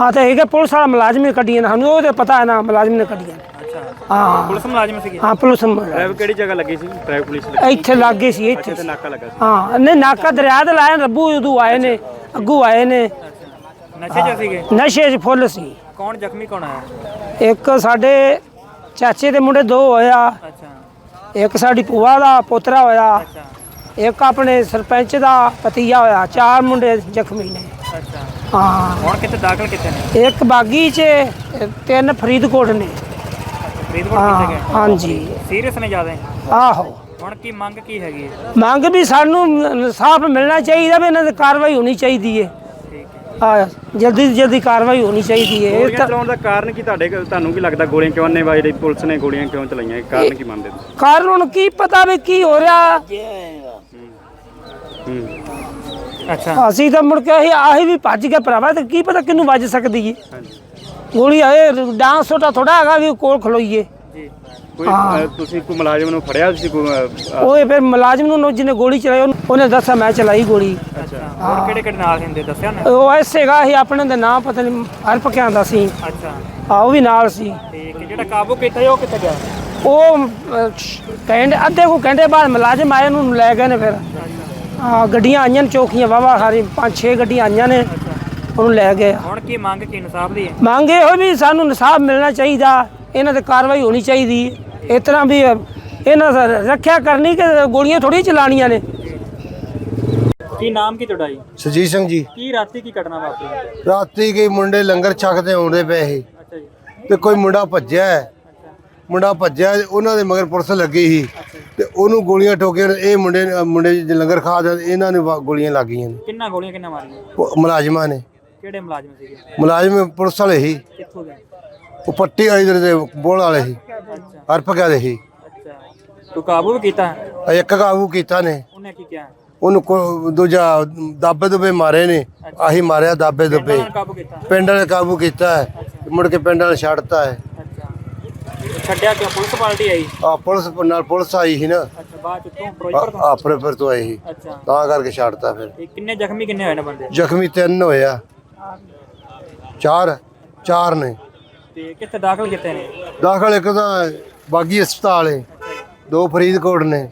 ਆ ਤਾਂ ਇਹ ਕਿ ਪੁਲਿਸ ਵਾਲਾ ਮੁਲਾਜ਼ਮ ਹੀ ਕੱਢੀਆਂ ਨੇ ਸਾਨੂੰ ਉਹ ਤੇ ਪਤਾ ਹੈ ਨਾ ਮੁਲਾਜ਼ਮ ਨੇ ਕੱਢੀਆਂ ਨੇ। ਅੱਛਾ। ਹਾਂ। ਪੁਲਿਸ ਮੁਲਾਜ਼ਮ ਸੀਗੇ? ਹਾਂ ਪੁਲਿਸ ਮੁਲਾਜ਼ਮ। ਡਰਾਈਵ ਕਿਹੜੀ ਜਗ੍ਹਾ ਲੱਗੀ ਸੀ? ਟ੍ਰੈਫਿਕ ਪੁਲਿਸ ਲੱਗੀ। ਇੱਥੇ ਲੱਗੇ ਸੀ ਇੱਥੇ ਤੇ ਨਾਕਾ ਲੱਗਾ ਸੀ। ਹਾਂ ਨਹੀਂ ਨਾਕਾ ਦਰਿਆ ਤੇ ਲਾਇਆ ਰੱਬੂ ਉਦੋਂ ਆਏ ਨੇ ਅੱਗੂ ਆਏ ਨੇ। ਨਸ਼ੇ 'ਚ ਸੀਗੇ? ਨਸ਼ੇ 'ਚ ਫੁੱਲ ਸੀ। ਕੌਣ ਜ਼ਖਮੀ ਕੌਣ ਆਇਆ? ਇੱਕ ਸਾਡੇ ਚਾਚੇ ਦੇ ਮੁੰਡੇ ਦੋ ਹੋਇਆ ਅੱਛਾ। ਇੱਕ ਸਾਡੀ ਭੂਆ ਦਾ ਪੋਤਰਾ ਹੋਇਆ। ਅੱਛਾ। ਇੱਕ ਆਪਣੇ ਸਰਪੰਚ ਦਾ ਪਤੀਆ ਹੋਇਆ। ਚਾਰ ਮੁੰਡੇ ਜ਼ਖਮੀ ਨੇ। ਅੱਛਾ। ਹਾਂ। ਹੁਣ ਕਿੱਥੇ ਦਾਖਲ ਕਿੱਥੇ ਨੇ? ਇੱਕ ਬਾਗੀ 'ਚ ਤਿੰਨ ਫਰੀਦਕੋਟ ਨੇ। ਫਰੀਦਕੋਟ ਹਾਂ ਕਿੱਥੇ ਗਏ? ਹਾਂਜੀ। ਸੀਰੀਅਸ ਨੇ ਜ਼ਿਆਦਾ? ਆਹੋ। ਹੁਣ ਕੀ ਮੰਗ ਕੀ ਹੈਗੀ ਹੈ? ਮੰਗ ਵੀ ਸਾਨੂੰ ਇਨਸਾਫ ਮਿਲਣਾ ਚਾਹੀਦਾ ਵੀ ਇਹਨਾਂ ਦੀ ਕਾਰਵਾਈ ਹੋਣੀ ਚਾਹੀਦੀ ਹੈ। ਆ ਜਲਦੀ ਤੋਂ ਜਲਦੀ ਕਾਰਵਾਈ ਹੋਣੀ ਚਾਹੀਦੀ ਹੈ। ਇਹ ਗੋਲੀਆਂ ਤਾਂ ਚਲਾਉਣ ਦਾ ਕਾਰਨ ਕੀ ਤੁਹਾਡੇ ਤੁਹਾਨੂੰ ਕੀ ਲੱਗਦਾ ਗੋਲੀਆਂ ਕਿਉਂ ਨੇ ਵਾਜੇ ਪੁਲਿਸ ਨੇ ਗੋਲੀਆਂ ਕਿਉਂ ਚਲਾਈਆਂ? ਇਹ ਕਾਰਨ ਕੀ ਮੰਨਦੇ ਤੁਸੀਂ? ਕਾਰਨ ਹੁਣ ਕੀ ਪਤਾ ਵੀ ਕੀ ਹੋ ਰਿਹਾ? ਹੂੰ। ਅੱਛਾ। ਅਸੀਂ ਤਾਂ ਮੁੜ ਕੇ ਆਹੀ ਆਹੀ ਵੀ ਭੱਜ ਕੇ ਭਰਾਵਾ ਤੇ ਕੀ ਪਤਾ ਕਿਹਨੂੰ ਵੱਜ ਸਕਦੀ ਏ ਗੋਲੀ ਆਏ ਡਾਂਸ ਛੋਟਾ ਥੋੜਾ ਹੈਗਾ ਵੀ ਕੋਲ ਖਲੋਈਏ। ਕੋਈ ਅ, ਤੁਸੀਂ ਕੋਈ ਮੁਲਾਜ਼ਮ ਨੂੰ ਫੜਿਆ ਤੁਸੀਂ ਕੋਈ ਅ, ਅ, ਉਹ ਫਿਰ ਮੁਲਾਜ਼ਮ ਨੂੰ ਜਿਹਨੇ ਗੋਲੀ ਚਲਾਈ ਉਹਨੂੰ- ਉਹਨੇ ਦੱਸਿਆ ਮੈਂ ਚਲਾਈ ਗੋਲੀ। ਅੱਛਾ। ਹੋਰ ਕਿਹੜੇ ਕਿਹੜੇ ਨਾਲ ਹੁੰਦੇ ਦੱਸਿਆ ਨਾ ਉਹ ਐਸੇਗਾ ਹੀ ਆਪਣੇ ਦੇ ਨਾਂ ਪਤਾ ਨਹੀਂ ਹਰਪ ਕਿਆਂ ਦਾ ਸੀ। ਅੱਛਾ। ਆ ਉਹ ਵੀ ਨਾਲ ਸੀ। ਠੀਕ ਹੈ ਜਿਹੜਾ ਕਾਬੂ ਕੀਤਾ ਸੀ ਉਹ ਕਿੱਥੇ ਗਿਆ? ਉਹ ਅਹ, ਕਹਿੰਦੇ ਅੱਧੇ ਕੋ ਘੰਟੇ ਬਾਅਦ ਮੁਲਾਜ਼ਮ ਆਏ ਉਹਨੂੰ ਲੈ ਗਏ ਨੇ ਫਿਰ। ਆ ਗੱਡੀਆਂ ਆਈਆਂ ਨੇ ਚੌਕੀਆਂ ਵਾਵਾ ਸਾਰੀ ਪੰਜ ਛੇ ਗੱਡੀਆਂ ਆਈਆਂ ਨੇ। ਉਹਨੂੰ ਲੈ ਗਏ। ਹੁਣ ਕੀ ਮੰਗ ਕੀ ਇਨਸਾਫ ਦੀ ਹੈ? ਮੰਗ ਇਹ ਹੋਈ ਵੀ ਸਾਨੂੰ ਇਨਸਾਫ ਮਿਲਣਾ ਚਾਹੀਦਾ। ਇਹਨਾਂ ਤੇ ਕਾਰਵਾਈ ਹੋਣੀ ਚਾਹੀਦੀ ਇਸ ਤਰ੍ਹਾਂ ਵੀ ਇਹਨਾਂ ਦਾ ਰੱਖਿਆ ਕਰਨੀ ਕਿ ਗੋਲੀਆਂ ਥੋੜੀ ਚਲਾਣੀਆਂ ਨੇ। ਕੀ ਨਾਮ ਕੀ ਤੁਹਾਡਾ ਜੀ? ਸੁਜੀਤ ਸਿੰਘ ਜੀ। ਕੀ ਰਾਤੀ ਕੀ ਘਟਨਾ ਵਾਪਰੀ? ਰਾਤੀ ਕਈ ਮੁੰਡੇ ਲੰਗਰ ਛਕਦੇ ਆਉਂਦੇ ਪਏ ਸੀ। ਅੱਛਾ ਜੀ। ਤੇ ਕੋਈ ਮੁੰਡਾ ਭੱਜਿਆ ਹੈ। ਮੁੰਡਾ ਭੱਜਿਆ ਉਹਨਾਂ ਦੇ ਮਗਰ ਪੁਲਿਸ ਲੱਗੀ ਸੀ। ਤੇ ਉਹਨੂੰ ਗੋਲੀਆਂ ਠੋਕੀਆਂ ਇਹ ਮੁੰਡੇ ਨੇ- ਮੁੰਡੇ ਜਿਹੜੇ ਲੰਗਰ ਖਾ ਦੇ ਇਹਨਾਂ ਨੂੰ ਵਾ- ਗੋਲੀਆਂ ਲੱਗੀਆਂ ਨੇ। ਕਿੰਨਾ ਗੋਲੀਆਂ ਕਿੰਨਾ ਮਾਰੀਆਂ? ਉਹ ਮੁਲਾਜ਼ਮਾਂ ਨੇ। ਕਿਹੜੇ ਮੁਲਾਜ਼ਮ ਸੀਗੇ? ਮੁਲਾਜ਼ਮ ਪੁਲਿਸ ਵਾਲੇ ਸੀ। ਕਿੱਥੋਂ ਉਹ ਪੱਟੀ ਇਧਰ ਦੇ ਬੋਲ ਵਾਲੇ ਸੀ। ਅੱਛਾ। ਹਰਪ ਗਿਆ ਦੇ ਸੀ। ਅੱਛਾ। ਤੂੰ ਕਾਬੂ ਵੀ ਕੀਤਾ? ਆ ਇੱਕ ਕਾਬੂ ਕੀਤਾ ਨੇ। ਉਹਨੇ ਕੀ ਕਿਹਾ? ਉਹਨੂੰ ਕੋ- ਦੂਜਾ ਦਾਬੇ ਦੁਬੇ ਮਾਰੇ ਨੇ। ਆਹੀ ਮਾਰਿਆ ਦਾਬੇ ਦੁਬੇ। ਉਹਨਾਂ ਨੇ ਕਾਬੂ ਕੀਤਾ? ਪਿੰਡ ਵਾਲੇ ਕਾਬੂ ਕੀਤਾ ਹੈ। ਮੁੜ ਕੇ ਪਿੰਡ ਵਾਲੇ ਛੱਡਤਾ ਹੈ। ਅੱਛਾ। ਛੱਡਿਆ ਕਿਉਂ? ਪੁਲਿਸ ਪਾਰਟੀ ਆਈ? ਆ ਪੁਲਿਸ ਨਾਲ ਪੁਲਿਸ ਆਈ ਸੀ ਨਾ। ਅੱਛਾ ਬਾਅਦ ਚ ਤੂੰ ਫਿਰੋਜ਼ਪੁਰ ਤੋਂ? ਫਿਰ ਫਿਰ ਤੋਂ ਆਈ ਸੀ। ਅੱਛਾ। ਤਾਂ ਕਰਕੇ ਛੱਡਤਾ ਫਿਰ। ਤੇ ਕਿੰਨੇ ਜ਼ਖਮੀ ਕਿੰਨੇ ਹੋਏ ਨੇ ਬੰਦੇ? ਜ਼ਖਮੀ ਤਿੰਨ ਹੋਇਆ ਚਾਰ। ਚਾਰ ਨੇ। ਤੇ ਕਿੱਥੇ ਦਾਖਲ ਕੀਤੇ ਨੇ? ਦਾਖਲ ਇੱਕ ਤਾਂ ਬਾਗੀ ਹਸਪਤਾਲ ਹੈ ਦੋ ਫਰੀਦਕੋਟ ਨੇ।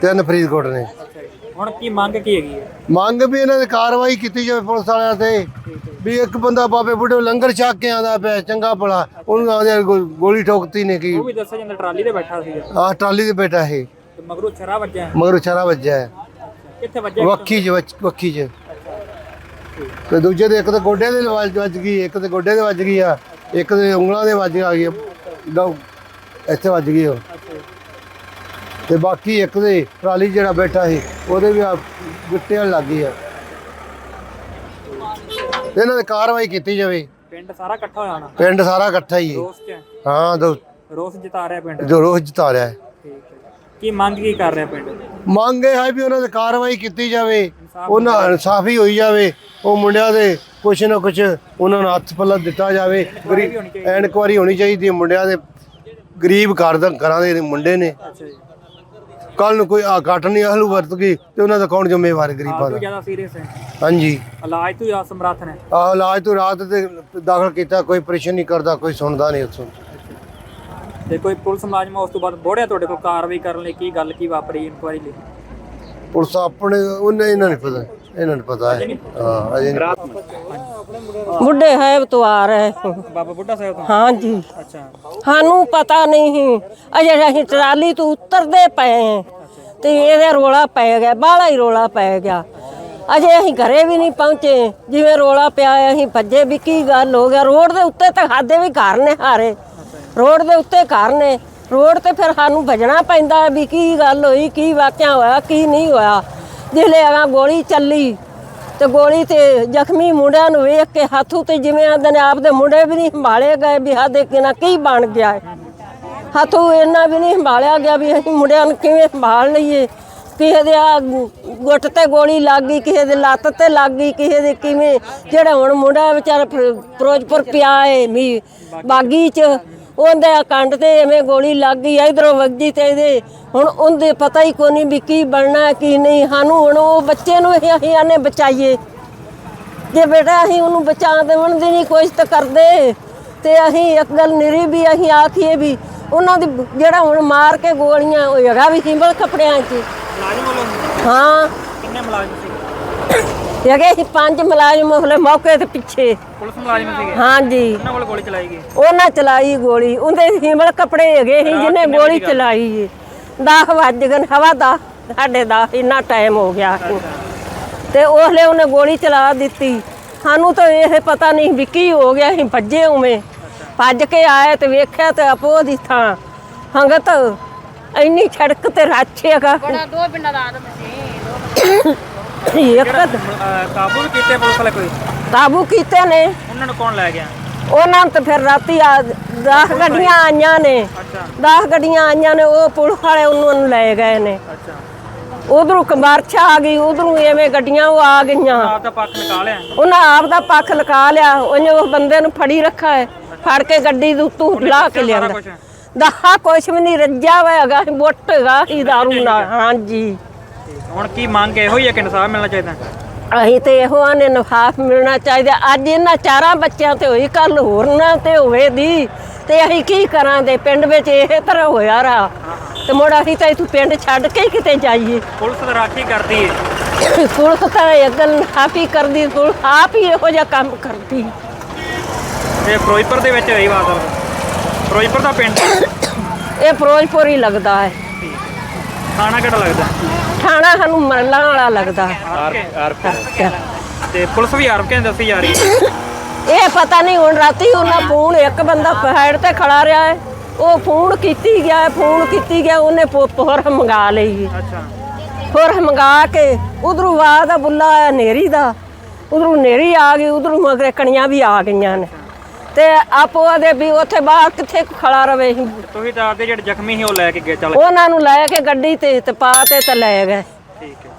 ਤਿੰਨ ਫਰੀਦਕੋਟ ਨੇ। ਹੁਣ ਕੀ ਮੰਗ ਕੀ ਹੈਗੀ ਹੈ? ਮੰਗ ਵੀ ਇਹਨਾਂ ਦੀ ਕਾਰਵਾਈ ਕੀਤੀ ਜਾਵੇ ਪੁਲਿਸ ਵਾਲਿਆਂ ਤੇ। ਵੀ ਇੱਕ ਬੰਦਾ ਬਾਬੇ ਬੁੱਢੇ ਲੰਗਰ ਛਕ ਕੇ ਆਂਦਾ ਪਿਆ ਚੰਗਾ ਭਲਾ। ਉਹਨੂੰ ਆਂਦੇ ਗੋਲੀ ਠੋਕਤੀ ਨੇ ਕੀ ਉਹ ਵੀ ਦੱਸਿਆ ਜਾਂਦਾ ਟਰਾਲੀ ਤੇ ਬੈਠਾ ਸੀਗਾ। ਆਹ ਟਰਾਲੀ ਤੇ ਬੈਠਾ ਹੈ ਤੇ ਮਗਰੋਂ ਛਰਾ ਵੱਜਿਆ। ਮਗਰ ਛਰਾ ਵੱਜਿਆ। ਕਿੱਥੇ ਵੱਜਿਆ? ਵੱਖੀ ਚ ਵੱਖੀ ਚ। ਤੇ ਦੂਜੇ ਦੇ ਇੱਕ ਤੇ ਗੋਡੇ ਦੇ ਵੱਜ ਵੱਜ ਗਈ ਇੱਕ ਤੇ ਗੋਡੇ ਦੇ ਵੱਜ ਗਈ ਆ। ਇੱਕ ਦੇ ਉਂਗਲਾਂ ਦੇ ਵੱਜ ਆ ਗਈ ਲਓ, ਇੱਥੇ ਵੱਜ ਗਈ ਉਹ ਤੇ ਬਾਕੀ ਇੱਕ ਦੇ ਟਰਾਲੀ ਜਿਹੜਾ ਬੈਠਾ ਸੀ ਉਹਦੇ ਵੀ ਆ ਗਿੱਟੇ ਲੱਗ ਗਈ ਆ। ਇਹਨਾਂ ਦੀ ਕਾਰਵਾਈ ਕੀਤੀ ਜਾਵੇ। ਪਿੰਡ ਸਾਰਾ ਇਕੱਠਾ ਹੋਇਆ ਹੋਣਾ? ਪਿੰਡ ਸਾਰਾ ਇਕੱਠਾ ਹੀ ਹੈ। ਰੋਸ ਚ? ਹਾਂ ਦੋ ਰੋਸ ਜਿਤਾ ਰਿਹਾ ਪਿੰਡ? ਜੋ ਰੋਜ਼ ਜਿਤਾ ਰਿਹਾ ਹੈ। ਠੀਕ ਹੈ। ਕੀ ਮੰਗ ਕੀ ਕਰ ਰਿਹਾ ਪਿੰਡ? ਮੰਗ ਇਹ ਹੈ ਵੀ ਉਹਨਾਂ ਤੇ ਕਾਰਵਾਈ ਕੀਤੀ ਜਾਵੇ। ਉਹਨਾਂ ਇਨਸਾਫੀ ਹੋਈ ਜਾਵੇ। ਉਹ ਮੁੰਡਿਆਂ ਦੇ ਕੁਛ ਨਾ ਕੁਛ ਉਹਨਾਂ ਨੂੰ ਹੱਥ ਪੱਲਾ ਦਿੱਤਾ ਜਾਵੇ। ਐਨਕੁਆਰੀ ਹੋਣੀ ਚਾਹੀਦੀ ਹੈ ਮੁੰਡਿਆਂ ਦੇ। ਗਰੀਬ ਘਰ ਦਾ ਘਰਾਂ ਦੇ ਮੁੰਡੇ ਨੇ। ਕੱਲ ਨੂੰ ਕੋਈ ਆ ਕੱਟ ਨਹੀਂ ਹਲੂ ਵਰਤ ਗਈ ਤੇ ਉਹਨਾਂ ਦਾ ਕੌਣ ਜ਼ਿੰਮੇਵਾਰ ਹੈ ਗਰੀਬਾਂ ਦਾ? ਜ਼ਿਆਦਾ ਸੀਰੀਅਸ ਹੈ। ਹਾਂਜੀ। ਇਲਾਜ ਤੋਂ ਜਾਂ ਸਮਰੱਥ ਨੇ ਆ ਇਲਾਜ ਤੋਂ ਰਾਤ ਤੇ ਦਾਖਲ ਕੀਤਾ ਕੋਈ ਆਪਰੇਸ਼ਨ ਨਹੀਂ ਕਰਦਾ ਕੋਈ ਸੁਣਦਾ ਨਹੀਂ ਉੱਥੋਂ। ਤੇ ਕੋਈ ਪੁਲਿਸ ਮੁਲਾਜ਼ਮ ਉਸ ਤੋਂ ਬਾਅਦ ਬੋੜਿਆ ਤੁਹਾਡੇ ਕੋਲ ਕਾਰਵਾਈ ਕਰਨ ਲਈ? ਕੀ ਗੱਲ ਕੀ ਵਾਪਰੀ ਇਨਕੁਆਰੀ ਲਈ? ਪੁਲਿਸ ਆਪਣੇ ਉਹਨੇ ਇਹਨਾਂ ਨਹੀਂ ਪਤਾ। ਇਹਨਾਂ ਨੂੰ ਪਤਾ ਹੈ। ਹਾਂ ਅਜੇ ਨਹੀਂ। ਬੁੱਢੇ ਹੈ ਬਤਵਾਰ ਹੈ। ਬਾਬਾ ਬੁੱਢਾ ਸਾਹਿਬ ਤੋਂ? ਹਾਂ ਜੀ। ਅੱਛਾ। ਸਾਨੂੰ ਪਤਾ ਨਹੀਂ। ਅਜੇ ਅਸੀਂ ਟਰਾਲੀ ਤੋਂ ਉਤਰਦੇ ਪਏ ਹਾਂ ਤੇ ਇਹਦੇ ਰੋਲਾ ਪੈ ਗਿਆ ਬਾਹਲਾ ਹੀ ਰੋਲਾ ਪੈ ਗਿਆ। ਅਜੇ ਅਸੀਂ ਘਰੇ ਵੀ ਨਹੀਂ ਪਹੁੰਚੇ। ਜਿਵੇਂ ਰੋਲਾ ਪਿਆ ਅਸੀਂ ਭੱਜੇ ਵੀ ਕੀ ਗੱਲ ਹੋ ਗਿਆ। ਰੋਡ ਦੇ ਉੱਤੇ ਤਾਂ ਸਾਡੇ ਵੀ ਘਰ ਨੇ ਹਾਰੇ। ਰੋਡ ਦੇ ਉੱਤੇ ਘਰ ਨੇ। ਰੋਡ ਤੇ ਫਿਰ ਸਾਨੂੰ ਭਜਣਾ ਪੈਂਦਾ ਵੀ ਕੀ ਗੱਲ ਹੋਈ ਕੀ ਵਾਕਿਆ ਹੋਇਆ ਕੀ ਨਹੀਂ ਹੋਇਆ। ਜਿਲੇ ਆਗਾ ਗੋਲੀ ਚੱਲੀ ਤੇ ਗੋਲੀ ਤੇ ਜ਼ਖਮੀ ਮੁੰਡਿਆਂ ਨੂੰ ਵੇਖ ਕੇ ਹੱਥ ਤੇ ਜਿਵੇਂ ਆਂਦੇ ਨੇ ਆਪਦੇ ਮੁੰਡੇ ਵੀ ਨਹੀਂ ਸੰਭਾਲੇ ਗਏ ਵੀ ਸਾਡੇ ਕਿਨਾ ਕੀ ਬਣ ਗਿਆ ਹੈ ਹੱਥੋਂ ਇੰਨਾ ਵੀ ਨਹੀਂ ਸੰਭਾਲਿਆ ਗਿਆ ਵੀ ਅਸੀਂ ਮੁੰਡਿਆਂ ਨੂੰ ਕਿਵੇਂ ਸੰਭਾਲ ਲਈਏ। ਕਿਸੇ ਦੇ ਆ ਗੁੱਟ ਤੇ ਗੋਲੀ ਲੱਗ ਗਈ, ਕਿਸੇ ਦੇ ਲੱਤ ਤੇ ਲੱਗ ਗਈ, ਕਿਸੇ ਦੇ ਕਿਵੇਂ। ਜਿਹੜਾ ਹੁਣ ਮੁੰਡਾ ਵਿਚਾਰਾ ਫਿਰੋਜ਼ਪੁਰ ਪਿਆ ਏ, ਮੀ ਬਾਗੀ ਚ ਉਹਦੇ ਕੰਡ ਤੇ ਐਵੇਂ ਗੋਲੀ ਲੱਗ ਗਈ ਇਧਰੋਂ ਵੱਜੀ ਤੇ ਇਹਦੇ। ਹੁਣ ਉਹਦੇ ਪਤਾ ਹੀ ਕੋਈ ਨਹੀਂ ਵੀ ਕੀ ਬਣਨਾ ਕੀ ਨਹੀਂ। ਸਾਨੂੰ ਹੁਣ ਉਹ ਬੱਚੇ ਨੂੰ ਅਸੀਂ ਅਸੀਂ ਆਨੇ ਬਚਾਈਏ। ਜੇ ਬੇਟਾ ਅਸੀਂ ਉਹਨੂੰ ਬਚਾ ਦੇਵਣ ਦੀ ਨਹੀਂ ਕੋਸ਼ਿਸ਼ ਤਾਂ ਕਰਦੇ। ਤੇ ਅਸੀਂ ਇੱਕ ਗੱਲ ਨਿਰੀ ਵੀ ਅਸੀਂ ਆਖੀਏ ਵੀ ਉਹਨਾਂ ਦੀ ਜਿਹੜਾ ਹੁਣ ਮਾਰ ਕੇ ਗੋਲੀਆਂ ਉਹ ਹੈਗਾ ਵੀ ਸਿੰਬਲ ਕੱਪੜਿਆਂ 'ਚ। ਹਾਂ। ਕਿੰਨੇ ਮੁਲਾਜ਼ਮ ਹੈਗੇ ਸੀ ਪੰਜ ਮੁਲਾਜ਼ਮ ਉਹਲੇ ਮੌਕੇ ਤੇ ਪਿੱਛੇ। ਪੁਲਿਸ ਮੁਲਾਜ਼ਮ ਸੀਗੇ? ਹਾਂਜੀ। ਉਹਨਾਂ ਕੋਲ ਗੋਲੀ ਚਲਾਈ ਗਈ? ਉਹਨਾਂ ਚਲਾਈ ਗੋਲੀ। ਉਹਦੇ ਸਿੰਬਲ ਕੱਪੜੇ ਹੈਗੇ ਸੀ ਜਿਹਨੇ ਗੋਲੀ ਚਲਾਈ ਏ 10 ਵੱਜ ਗਏ ਹਵਾ ਦਾ ਸਾਡੇ ਦਾ ਇੰਨਾ ਟਾਈਮ ਹੋ ਗਿਆ। ਤੇ ਉਹਲੇ ਉਹਨੇ ਗੋਲੀ ਚਲਾ ਦਿੱਤੀ। ਸਾਨੂੰ ਤਾਂ ਇਹ ਪਤਾ ਨਹੀਂ ਵੀ ਕੀ ਹੋ ਗਿਆ ਅਸੀਂ ਭੱਜੇ ਉਵੇਂ। ਭੱਜ ਕੇ ਆਏ ਤੇ ਵੇਖਿਆ ਤੇ ਆਪੋ ਦੀ ਥਾਂ। ਹੰਗਤ ਇੰਨੀ ਛੜਕ ਤੇ ਰਾਛੇਗਾ ਦੋ ਪਿੰਡਾਂ ਦਾ ਆਦਮ ਸੀ ਇੱਕ ਕਾਬੂ ਵੀ ਕੀਤੇ ਪੁਲਿਸ ਵਾਲੇ ਕੋਈ? ਕਾਬੂ ਕੀਤੇ ਨੇ। ਉਹਨਾਂ ਨੂੰ ਕੌਣ ਲੈ ਗਿਆ? ਉਹਨਾਂ ਨੂੰ ਤਾਂ ਫਿਰ ਰਾਤੀ ਆ 10 ਗੱਡੀਆਂ ਆਈਆਂ ਨੇ। ਅੱਛਾ। 10 ਗੱਡੀਆਂ ਆਈਆਂ ਨੇ ਉਹ ਪੁਲਿਸ ਵਾਲੇ ਉਹਨਾਂ ਨੂੰ ਲੈ ਗਏ ਨੇ। ਅੱਛਾ। ਉਧਰੋਂ ਕਮਾਰਛਾ ਆ ਗਈ ਉਧਰੋਂ ਐਵੇਂ ਗੱਡੀਆਂ ਉਹ ਆ ਗਈਆਂ। ਆਪ ਦਾ ਪੱਖ ਨਿਕਾਲਿਆ ਉਹਨਾਂ ਆਪ ਦਾ ਪੱਖ ਲਕਾ ਲਿਆ। ਉਹਨੇ ਉਸ ਬੰਦੇ ਨੂੰ ਫੜੀ ਰੱਖਾ ਹੈ। ਫੜ ਕੇ ਗੱਡੀ ਦੇ ਉੱਤੋਂ ਲਾ ਕੇ ਲਿਆਂਦਾ? ਦਹਾ ਕੁਛ ਵੀ ਨਹੀਂ ਰੱਜਾ ਹੋਇਆ ਹੈਗਾ ਬੁੱਟ ਹੈਗਾ ਹੀ ਦਾਰੂ ਨਾਲ। ਹਾਂਜੀ। ਹੁਣ ਕੀ ਮੰਗ ਇਹੋ ਹੀ ਹੈ ਕਿ ਇਨਸਾਫ ਮਿਲਣਾ ਚਾਹੀਦਾ? ਅਸੀਂ ਤੇ ਇਹੋ ਆਨੇ ਨਫਾਫ ਮਿਲਣਾ ਚਾਹੀਦਾ। ਅੱਜ ਇਹਨਾਂ ਚਾਰਾਂ ਬੱਚਿਆਂ ਤੇ ਹੋਈ ਕੱਲ ਹੋਰ ਨਾ ਤੇ ਹੋਵੇ ਦੀ। ਤੇ ਅਸੀਂ ਕੀ ਕਰਾਂਗੇ? ਪਿੰਡ ਵਿੱਚ ਇਹ ਤਰ੍ਹਾਂ ਹੋਇਆ ਰਾ। ਤੇ ਮੁੜ ਅਸੀਂ ਤਾਂ ਇਥੋਂ ਪਿੰਡ ਛੱਡ ਕੇ ਹੀ ਕਿਤੇ ਜਾਈਏ। ਪੁਲਿਸ ਤਾਂ ਰਾਖੀ ਕਰਦੀ ਹੈ ਪੁਲਿਸ ਤਾਂ ਇਹ ਗੱਲ ਆਪ ਹੀ ਕਰਦੀ ਪੁਲਿਸ ਆਪ ਹੀ ਇਹੋ ਜਿਹਾ ਕੰਮ ਕਰਦੀ। ਇਹ ਫਿਰੋਜ਼ਪੁਰ ਦੇ ਵਿੱਚ ਹੋਈ ਵਾਰਦਾਤ ਫਿਰੋਜ਼ਪੁਰ ਦਾ ਪਿੰਡ? ਇਹ ਫਿਰੋਜ਼ਪੁਰ ਹੀ ਲੱਗਦਾ ਹੈ। ਥਾਣਾ ਕਿਹੜਾ ਲੱਗਦਾ? ਥਾਣਾ ਸਾਨੂੰ ਮਰਲਾਂ ਵਾਲਾ ਲੱਗਦਾ। ਤੇ ਪੁਲਿਸ ਵੀ ਆਰਪ ਕੇ ਦੱਸੀ ਜਾ ਰਹੀ ਹੈ। ਇਹ ਪਤਾ ਨਹੀਂ ਹੁਣ ਰਾਤੀ ਉਹਨਾਂ ਫੋਨ ਇੱਕ ਬੰਦਾ ਸਾਈਡ ਤੇ ਖੜਾ ਰਿਹਾ ਹੈ। ਉਹ ਫੋਨ ਕੀਤੀ ਗਿਆ ਹੈ, ਫੋਨ ਕੀਤੀ ਗਿਆ ਉਹਨੇ ਪੁਰ ਮੰਗਾ ਲਈ। ਅੱਛਾ। ਪੁਰ ਮੰਗਾ ਕੇ ਉਧਰੋਂ ਆਵਾਜ਼ ਦਾ ਬੁੱਲਾ ਆਇਆ ਨੇਰੀ ਦਾ। ਉਧਰੋਂ ਨੇਰੀ ਆ ਗਈ ਉਧਰੋਂ ਮਗਰੇ ਕਣੀਆਂ ਵੀ ਆ ਗਈਆਂ ਨੇ। ਤੇ ਆਪੋ ਆਦੇ ਵੀ ਉੱਥੇ ਬਾਹਰ ਕਿੱਥੇ ਕੁ ਖੜਾ ਰਵੇ ਅਸੀਂ? ਤੁਸੀਂ ਤਾਂ ਆਪਦੇ ਜਿਹੜੇ ਜ਼ਖਮੀ ਸੀ ਉਹ ਲੈ ਕੇ ਗਏ ਚੱਲ। ਉਹਨਾਂ ਨੂੰ ਲੈ ਕੇ ਗੱਡੀ ਤੇ ਤੇ ਪਾ ਤੇ ਤੇ ਲੈ ਗਏ। ਠੀਕ ਹੈ।